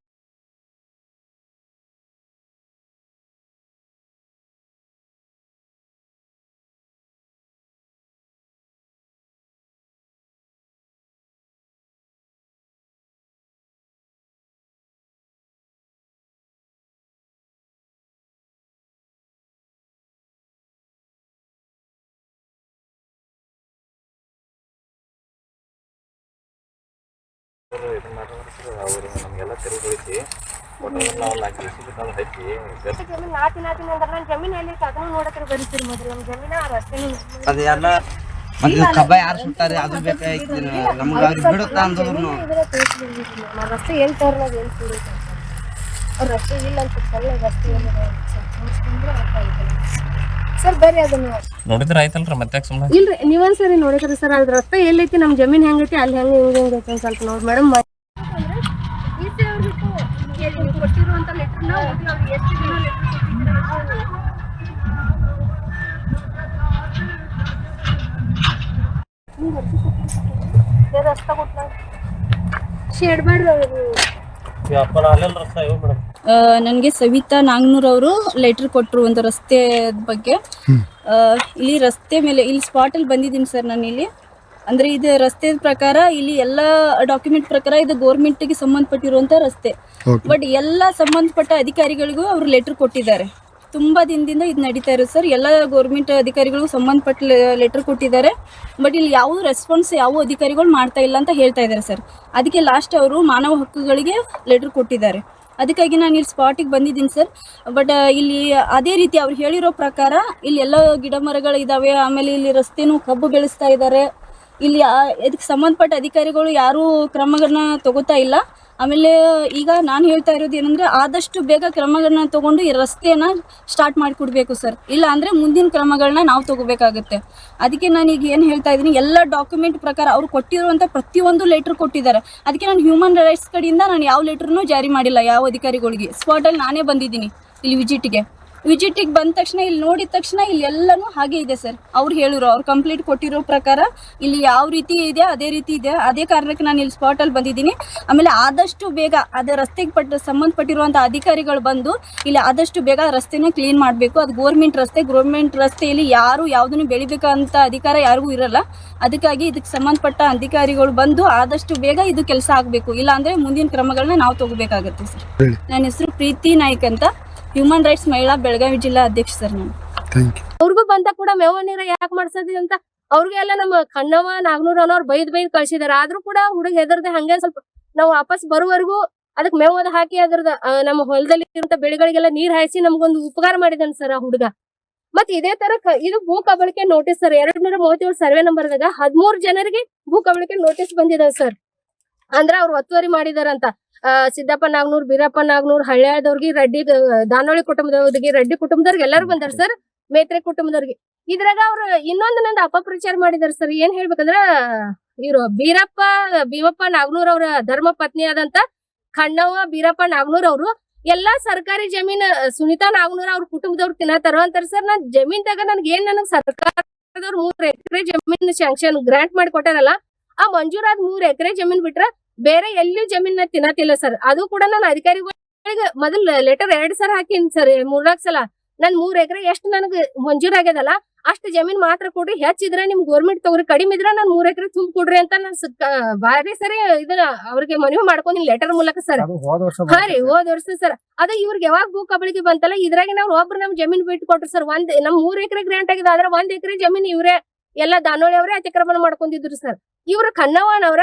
ಜಮೀನ್ ನಾಟಿ ನಾಟಿ ಅಂದ್ರೆ ನನ್ನ ಜಮೀನ್ ಎಲ್ಲಿ ಐತೆ ಅದನ್ನು ನೋಡಕ್ಕೆ ಬರೀತೀರಿ ಮೊದಲು? ನಮ್ಮ ಜಮೀನ ಆ ರಸ್ತೆನೂ ಅದು ಎಲ್ಲ ಮತ್ತೆ ಕಬ್ಬ ಯಾರು ಸುಟ್ಟಾರೆ ಅದು ನಮ್ಗೆ ಅವ್ರಿಗೆ ಬಿಡುತ್ತಾ ಅಂದ್ರು. ರಸ್ತೆ ಅಂತ ಅವ್ರ ರಸ್ತೆ ಇಲ್ಲ ಅಂತ ರಸ್ತೆ ಮುಗಿಸ್ಕೊಂಡ್ರೆ ಅರ್ಥ ಆಯ್ತಲ್ಲ. ಸರ್ ಬರ್ರಿ ಅದನ್ನ ನೋಡಿದ್ರೆ ಆಯ್ತಲ್ರಿ ಮತ್ತೆ ಸುಮ್ಮನೆ ಇಲ್ರಿ ನೀವೊಂದ್ಸರಿ ನೋಡಿದ್ರಿ ಸರ್ ಅದ್ರ ರಸ್ತೆ ಎಲ್ಲೈತಿ ನಮ್ಮ ಜಮೀನ್ ಹೆಂಗೈತಿ ಅಲ್ಲಿ ಹೆಂಗೆ ಹಿಂಗೆ ಹೆಂಗೆ ಐತಿ ಒಂದ್ ಸ್ವಲ್ಪ ನೋಡಿ ಮೇಡಮ್ ಕೊಟ್ಟಿರುವಂತ ಲೆಟರ್ನ ಹೋಗಿ ಅವ್ರಿಗೆ ಎಷ್ಟು ದಿನ ಲೆಟರ್ ರಸ್ತೆ ಮೇಡಮ್. ನನಗೆ ಸವಿತಾ ನಾಗ್ನೂರ್ ಅವರು ಲೆಟರ್ ಕೊಟ್ಟರು ಒಂದು ರಸ್ತೆ ಬಗ್ಗೆ. ಇಲ್ಲಿ ರಸ್ತೆ ಮೇಲೆ ಇಲ್ಲಿ ಸ್ಪಾಟಲ್ಲಿ ಬಂದಿದ್ದೀನಿ ಸರ್ ನಾನು ಇಲ್ಲಿ. ಅಂದರೆ ಇದು ರಸ್ತೆ ಪ್ರಕಾರ ಇಲ್ಲಿ ಎಲ್ಲ ಡಾಕ್ಯುಮೆಂಟ್ ಪ್ರಕಾರ ಇದು ಗೌರ್ಮೆಂಟ್ಗೆ ಸಂಬಂಧಪಟ್ಟಿರುವಂಥ ರಸ್ತೆ. ಬಟ್ ಎಲ್ಲ ಸಂಬಂಧಪಟ್ಟ ಅಧಿಕಾರಿಗಳಿಗೂ ಅವರು ಲೆಟರ್ ಕೊಟ್ಟಿದ್ದಾರೆ. ತುಂಬ ದಿನದಿಂದ ಇದು ನಡೀತಾ ಇರೋದು ಸರ್ ಎಲ್ಲ ಗೌರ್ಮೆಂಟ್ ಅಧಿಕಾರಿಗಳಿಗೂ ಸಂಬಂಧಪಟ್ಟ ಲೆಟರ್ ಕೊಟ್ಟಿದ್ದಾರೆ. ಬಟ್ ಇಲ್ಲಿ ಯಾವ ರೆಸ್ಪಾನ್ಸ್ ಯಾವ ಅಧಿಕಾರಿಗಳು ಮಾಡ್ತಾ ಇಲ್ಲ ಅಂತ ಹೇಳ್ತಾ ಇದ್ದಾರೆ ಸರ್ ಅದಕ್ಕೆ ಲಾಸ್ಟ್ ಅವರು ಮಾನವ ಹಕ್ಕುಗಳಿಗೆ ಲೆಟರ್ ಕೊಟ್ಟಿದ್ದಾರೆ. ಅದಕ್ಕಾಗಿ ನಾನು ಇಲ್ಲಿ ಸ್ಪಾಟಿಗೆ ಬಂದಿದ್ದೀನಿ ಸರ್ ಬಟ್ ಇಲ್ಲಿ ಅದೇ ರೀತಿ ಅವ್ರು ಹೇಳಿರೋ ಪ್ರಕಾರ ಇಲ್ಲಿ ಎಲ್ಲ ಗಿಡ ಮರಗಳು ಇದ್ದಾವೆ ಆಮೇಲೆ ಇಲ್ಲಿ ರಸ್ತೆನೂ ಕಬ್ಬು ಬೆಳೆಸ್ತಾ ಇದ್ದಾರೆ ಇಲ್ಲಿ ಇದಕ್ಕೆ ಸಂಬಂಧಪಟ್ಟ ಅಧಿಕಾರಿಗಳು ಯಾರೂ ಕ್ರಮಗಳನ್ನ ತಗೋತಾ ಇಲ್ಲ. ಆಮೇಲೆ ಈಗ ನಾನು ಹೇಳ್ತಾ ಇರೋದು ಏನಂದ್ರೆ ಆದಷ್ಟು ಬೇಗ ಕ್ರಮಗಳನ್ನ ತಗೊಂಡು ಈ ರಸ್ತೆಯನ್ನ ಸ್ಟಾರ್ಟ್ ಮಾಡಿಕೊಡ್ಬೇಕು ಸರ್ ಇಲ್ಲ ಅಂದ್ರೆ ಮುಂದಿನ ಕ್ರಮಗಳನ್ನ ನಾವು ತಗೋಬೇಕಾಗುತ್ತೆ. ಅದಕ್ಕೆ ನಾನು ಈಗ ಏನು ಹೇಳ್ತಾ ಇದ್ದೀನಿ ಎಲ್ಲ ಡಾಕ್ಯುಮೆಂಟ್ ಪ್ರಕಾರ ಅವ್ರು ಕೊಟ್ಟಿರುವಂಥ ಪ್ರತಿಯೊಂದು ಲೆಟರ್ ಕೊಟ್ಟಿದ್ದಾರೆ. ಅದಕ್ಕೆ ನಾನು ಹ್ಯೂಮನ್ ರೈಟ್ಸ್ ಕಡೆಯಿಂದ ನಾನು ಯಾವ ಲೆಟರ್ನು ಜಾರಿ ಮಾಡಿಲ್ಲ, ಯಾವ ಅಧಿಕಾರಿಗಳಿಗೆ. ಸ್ಪಾಟಲ್ಲಿ ನಾನೇ ಬಂದಿದ್ದೀನಿ ಇಲ್ಲಿ ವಿಸಿಟ್ಗೆ ವಿಸಿಟಿಗೆ ಬಂದ ತಕ್ಷಣ ಇಲ್ಲಿ ನೋಡಿದ ತಕ್ಷಣ ಇಲ್ಲಿ ಎಲ್ಲನೂ ಹಾಗೆ ಇದೆ ಸರ್. ಅವ್ರು ಹೇಳಿರೋ ಅವ್ರು ಕಂಪ್ಲೀಟ್ ಕೊಟ್ಟಿರೋ ಪ್ರಕಾರ ಇಲ್ಲಿ ಯಾವ ರೀತಿ ಇದೆ ಅದೇ ರೀತಿ ಇದೆ. ಅದೇ ಕಾರಣಕ್ಕೆ ನಾನು ಇಲ್ಲಿ ಸ್ಪಾಟಲ್ಲಿ ಬಂದಿದ್ದೀನಿ. ಆಮೇಲೆ ಆದಷ್ಟು ಬೇಗ ಅದೇ ರಸ್ತೆಗೆ ಪಟ್ಟ ಸಂಬಂಧಪಟ್ಟಿರುವಂಥ ಅಧಿಕಾರಿಗಳು ಬಂದು ಇಲ್ಲಿ ಆದಷ್ಟು ಬೇಗ ರಸ್ತೆನ ಕ್ಲೀನ್ ಮಾಡಬೇಕು. ಅದು ಗೋರ್ಮೆಂಟ್ ರಸ್ತೆ ಗೋರ್ಮೆಂಟ್ ರಸ್ತೆಯಲ್ಲಿ ಯಾರು ಯಾವುದನ್ನು ಬೆಳಿಬೇಕಂತ ಅಧಿಕಾರ ಯಾರಿಗೂ ಇರಲ್ಲ. ಅದಕ್ಕಾಗಿ ಇದಕ್ಕೆ ಸಂಬಂಧಪಟ್ಟ ಅಧಿಕಾರಿಗಳು ಬಂದು ಆದಷ್ಟು ಬೇಗ ಇದು ಕೆಲಸ ಆಗಬೇಕು. ಇಲ್ಲಾಂದರೆ ಮುಂದಿನ ಕ್ರಮಗಳನ್ನ ನಾವು ತಗೋಬೇಕಾಗತ್ತೆ ಸರ್. ನನ್ನ ಹೆಸರು ಪ್ರೀತಿ ನಾಯ್ಕ್ ಅಂತ. ಹ್ಯೂಮನ್ ರೈಟ್ಸ್ ಮಹಿಳಾ ಬೆಳಗಾವಿ ಜಿಲ್ಲಾ ಅಧ್ಯಕ್ಷ ಸರ್ ನಾನು. ಥ್ಯಾಂಕ್ ಯು ಅವ್ರಿಗೂ ಬಂದ ಕೂಡ ಮೇವ ನೀರ ಯಾಕೆ ಮಾಡ್ಸದಿ ಅಂತ ಅವ್ರಿಗೆಲ್ಲ ನಮ್ಮ ಕಣ್ಣವ ನಾಗ್ನೂರ್ ಅನ್ನೋರು ಬೈದ್ ಬೈದ್ ಕಳ್ಸಿದಾರ. ಆದ್ರೂ ಕೂಡ ಹುಡುಗ ಹೆದರ್ದೆ ಹಂಗೆ ಸ್ವಲ್ಪ ನಾವು ವಾಪಸ್ ಬರುವವರೆಗೂ ಅದಕ್ಕೆ ಮೇವದ ಹಾಕಿ ಅದ್ರದ ನಮ್ಮ ಹೊಲದಲ್ಲಿ ಇರುವಂತ ಬೆಳೆಗಳಿಗೆಲ್ಲ ನೀರ್ ಹಾಯಿಸಿ ನಮ್ಗೊಂದು ಉಪಕಾರ ಮಾಡಿದನ್ ಸರ್ ಆ ಹುಡುಗ. ಮತ್ ಇದೇ ತರ ಕ- ಇದು ಭೂ ಕಬಳಿಕೆ ನೋಟಿಸ್ ಸರ್. ಎರಡ್ ನೂರ ಮೂವತ್ತೇಳು ಸರ್ವೆ ನಂಬರ್ದಾಗ ಹದ್ಮೂರ್ ಜನರಿಗೆ ಭೂ ಕಬಳಿಕೆ ನೋಟಿಸ್ ಬಂದಿದಾವೆ ಸರ್. ಅಂದ್ರ ಅವ್ರು ಒತ್ತುವರಿ ಮಾಡಿದಾರಂತ. ಸಿದ್ದಪ್ಪ ನಾಗ್ನೂರ್ ಬೀರಪ್ಪ ನಾಗ್ನೂರ್ ಹಳ್ಳಿಯಾದವ್ರಿಗೆ ರೆಡ್ಡಿ ದಾನೋಳಿ ಕುಟುಂಬದವ್ರಿಗೆ ರೆಡ್ಡಿ ಕುಟುಂಬದವ್ರಿಗೆ ಎಲ್ಲರೂ ಬಂದಾರ ಸರ್, ಮೇತ್ರೆ ಕುಟುಂಬದವ್ರಿಗೆ. ಇದ್ರಾಗ ಅವ್ರು ಇನ್ನೊಂದು ನಂದು ಅಪಪ್ರಚಾರ ಮಾಡಿದಾರೆ ಸರ್, ಏನ್ ಹೇಳ್ಬೇಕಂದ್ರ, ಇವ್ರು ಬೀರಪ್ಪ ಭೀಮಪ್ಪ ನಾಗ್ನೂರ್ ಅವ್ರ ಧರ್ಮ ಪತ್ನಿ ಆದಂತ ಖಣ್ಣವ್ವ ಬೀರಪ್ಪ ನಾಗ್ನೂರ್ ಅವರು, ಎಲ್ಲಾ ಸರ್ಕಾರಿ ಜಮೀನ್, ಸುನಿತಾ ನಾಗ್ನೂರ್ ಅವ್ರ ಕುಟುಂಬದವ್ರು ತಿನ್ನತಾರೋ ಅಂತಾರ ಸರ್, ನಾನ್ ಜಮೀನ್ದಾಗ ನನ್ಗೆ ಏನ್ ನನಗ್ ಸರ್ಕಾರದವ್ರು ಮೂರ್ ಎಕರೆ ಜಮೀನ್ ಶಾಂಕ್ಷನ್ ಗ್ರಾಂಟ್ ಮಾಡಿ ಕೊಟ್ಟಾರಲ್ಲ ಆ ಮಂಜೂರಾದ ಮೂರ್ ಎಕರೆ ಜಮೀನ್ ಬಿಟ್ರ ಬೇರೆ ಎಲ್ಲೂ ಜಮೀನ್ ತಿನ್ನತಿಲ್ಲ ಸರ್ ಅದು ಕೂಡ ನಾನು ಅಧಿಕಾರಿಗಳಿಗೆ ಮೊದಲ್ ಲೆಟರ್ ಎರಡ್ ಸರ್ ಹಾಕಿನ್ ಸರ್ ಮೂರ್ನಾಲ್ಕು ಸಲ. ನನ್ ಮೂರ್ ಎಕರೆ ಎಷ್ಟು ಮಂಜೂರ್ ಮಂಜೂರಾಗ್ಯದಲ್ಲ ಅಷ್ಟು ಜಮೀನ್ ಮಾತ್ರ ಕೊಡ್ರಿ ಹೆಚ್ಚಿದ್ರೆ ನಿಮ್ ಗೋರ್ಮೆಂಟ್ ತಗೋರಿ ಕಡಿಮೆ ಇದ್ರೆ ನಾನ್ ಮೂರ್ ಎಕರೆ ತುಂಬ ಕೊಡ್ರಿ ಅಂತ ನಾನು ಬಾರಿ ಸರಿ ಇದನ್ನ ಅವ್ರಿಗೆ ಮನವಿ ಮಾಡ್ಕೊಂಡಿನ ಲೆಟರ್ ಮೂಲಕ ಸರ್ ಹಾ ರೀ ಹೋದ್ ವರ್ಷ ಸರ್ ಅದ ಇವ್ರಿಗೆ ಯಾವಾಗ ಭೂ ಕಬಳಿಕೆ ಬಂತಲ್ಲ ಇದ್ರಾಗ ನಾವ್ ಒಬ್ರು ನಮ್ ಜಮೀನ್ ಬಿಟ್ಟು ಕೊಟ್ರು ಸರ್ ಒಂದ್ ನಮ್ ಮೂರ್ ಎಕರೆ ಗ್ರಾಂಟ್ ಆಗಿದೆ ಆದ್ರೆ ಒಂದ್ ಎಕರೆ ಜಮೀನ್ ಇವ್ರೆ ಎಲ್ಲ ದಾನೋಳಿ ಅವರೇ ಅತಿಕ್ರಮಣ ಮಾಡ್ಕೊಂಡಿದ್ರು ಸರ್ ಇವ್ರ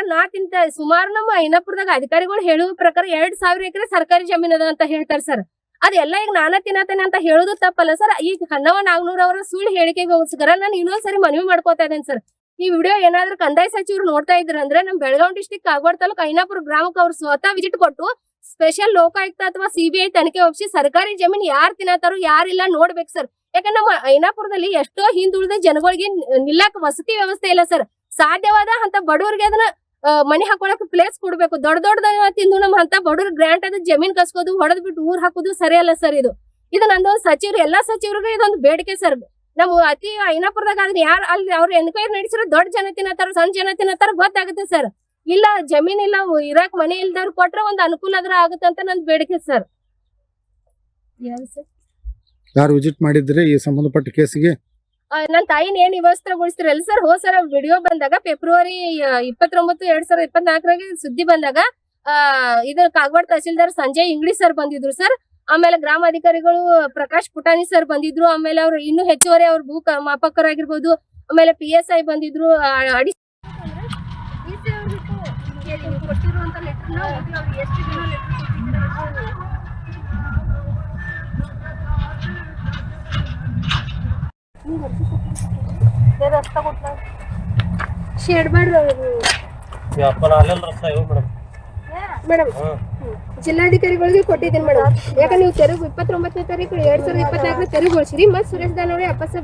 ನಾ ತಿಂತ ಸುಮಾರು ನಮ್ಮ ಐನಾಪುರದಾಗ ಅಧಿಕಾರಿಗಳು ಹೇಳುವ ಪ್ರಕಾರ ಎರಡ್ ಸಾವಿರ ಎಕರೆ ಸರ್ಕಾರಿ ಜಮೀನದ ಅಂತ ಹೇಳ್ತಾರೆ ಸರ್ ಅದೆಲ್ಲ ಈಗ ನಾನ ತಿನ್ನತೇನೆ ಅಂತ ಹೇಳೋದು ತಪ್ಪಲ್ಲ ಸರ್ ಈ ಕನ್ನವ ನಾಗ್ನೂರ್ ಅವರ ಸುಳ್ಳು ಹೇಳಿಕೆಗೋಸ್ಕರ ನಾನು ಇನ್ನೊಂದ್ಸರಿ ಮನವಿ ಮಾಡ್ಕೋತಾ ಇದ್ದೇನೆ ಸರ್ ಈ ವಿಡಿಯೋ ಏನಾದ್ರೂ ಕಂದಾಯ ಸಚಿವರು ನೋಡ್ತಾ ಇದ್ರ ಅಂದ್ರೆ ನಮ್ ಬೆಳಗಾವಿ ಡಿಸ್ಟಿಕ್ ಕಾಗವಾಡ ತಾಲೂಕು ಐನಾಪುರ ಗ್ರಾಮಕ್ಕೆ ಅವ್ರು ಸ್ವತಃ ವಿಸಿಟ್ ಕೊಟ್ಟು ಸ್ಪೆಷಲ್ ಲೋಕಾಯುಕ್ತ ಅಥವಾ ಸಿಬಿಐ ತನಿಖೆ ಒಪ್ಪಿಸಿ ಸರ್ಕಾರಿ ಜಮೀನ್ ಯಾರು ತಿನ್ನತಾರೋ ಯಾರಿಲ್ಲ ನೋಡ್ಬೇಕು ಸರ್ ಯಾಕಂದ್ರೆ ನಮ್ಮ ಐನಾಪುರದಲ್ಲಿ ಎಷ್ಟೋ ಹಿಂದುಳಿದ ಜನಗಳಿಗೆ ನಿಲ್ಲಕ್ ವಸತಿ ವ್ಯವಸ್ಥೆ ಇಲ್ಲ ಸರ್. ಸಾಧ್ಯವಾದ ಅಂತ ಬಡವರಿಗೆ ಅದನ್ನ ಮನೆ ಹಾಕೊಳಕ್ ಪ್ಲೇಸ್ ಕೊಡ್ಬೇಕು. ದೊಡ್ಡ ದೊಡ್ಡ ತಿಂದು ನಮ್ಮ ಅಂತ ಬಡವ್ರ ಗ್ರಾಂಟ್ ಅದ ಜಮೀನ್ ಕಸ್ಕೋದು, ಹೊಡೆದ್ ಬಿಟ್ಟು ಊರ್ ಹಾಕೋದು ಸರಿ ಅಲ್ಲ ಸರ್ ಇದು. ಇದು ನಂದು ಸಚಿವರು, ಎಲ್ಲಾ ಸಚಿವರಿಗೂ ಇದೊಂದು ಬೇಡಿಕೆ ಸರ್. ನಮ್ಮ ಅತಿ ಐನಾಪುರದಾಗ ಅದನ್ನ ಯಾರು ಅಲ್ಲಿ ಅವ್ರು ಎನ್ಕ್ವೈರಿ ನಡೆಸಿರೋ ದೊಡ್ಡ ಜನ ತಿನ್ನತ್ತಾರ, ಸಣ್ಣ ಜನ ತಿನ್ನತ್ತಾರ ಗೊತ್ತಾಗುತ್ತೆ ಸರ್. ಇಲ್ಲ, ಜಮೀನ್ ಇಲ್ಲ, ಇರಾಕ್ ಮನೆ ಇಲ್ದವ್ರು ಕೊಟ್ರೆ ಒಂದ್ ಅನುಕೂಲ ಆದ್ರ ಆಗುತ್ತೆ ಅಂತ ನಂದು ಬೇಡಿಕೆ ಸರ್. ಸರ್? ಯಾರು ವಿಸಿಟ್ ಮಾಡಿದ್ರೆ ಈ ಸಂಬಂಧಪಟ್ಟ ಕೇಸಿಗೆ? ನನ್ನ ನನ್ ತಾಯಿನ ಏನ್ ವ್ಯವಸ್ಥೆಗೊಳಿಸ್ತಿರಲ್ಲ ಸರ್ ಹೋ ಸರ್ ವಿಡಿಯೋ ಬಂದಾಗ ಫೆಬ್ರವರಿ ಇಪ್ಪತ್ತೊಂಬತ್ತು ಎರಡ್ ಸಾವಿರದ ಇಪ್ಪತ್ನಾಲ್ಕರಾಗ ಸುದ್ದಿ ಬಂದಾಗ ಆ ಇದು ಕಾಗವಾಡ ತಹಸೀಲ್ದಾರ್ ಸಂಜಯ್ ಇಂಗ್ಲಿಷ್ ಸರ್ ಬಂದಿದ್ರು ಸರ್. ಆಮೇಲೆ ಗ್ರಾಮ ಅಧಿಕಾರಿಗಳು ಪ್ರಕಾಶ್ ಪುಟಾಣಿ ಸರ್ ಬಂದಿದ್ರು. ಆಮೇಲೆ ಅವ್ರು ಇನ್ನೂ ಹೆಚ್ಚುವರಿ ಅವ್ರ ಭೂ ಕ- ಮಾಪಕರಾಗಿರ್ಬೋದು. ಆಮೇಲೆ ಪಿ ಎಸ್ ಐ ಬಂದಿದ್ರು. ಮೇಡಮ್. ಜಿಲ್ಲಾಧಿಕಾರಿಗಳಿಗೆ ಕೊಟ್ಟಿದ್ದೀನಿ ಮೇಡಮ್. ಯಾಕಂದ್ರೆ ನೀವು ತೆರವು ಇಪ್ಪತ್ತೊಂಬತ್ತನೇ ತಾರೀಕು ಎರಡ್ ಸಾವಿರದ ಇಪ್ಪತ್ನಾಲ್ಕನೇ ತೆರವುಗೊಳಿಸಿರಿ ಮತ್ತೆ ಸುರೇಶ್ ದಾನವ್ರೆ ಅಪ್ಪಸ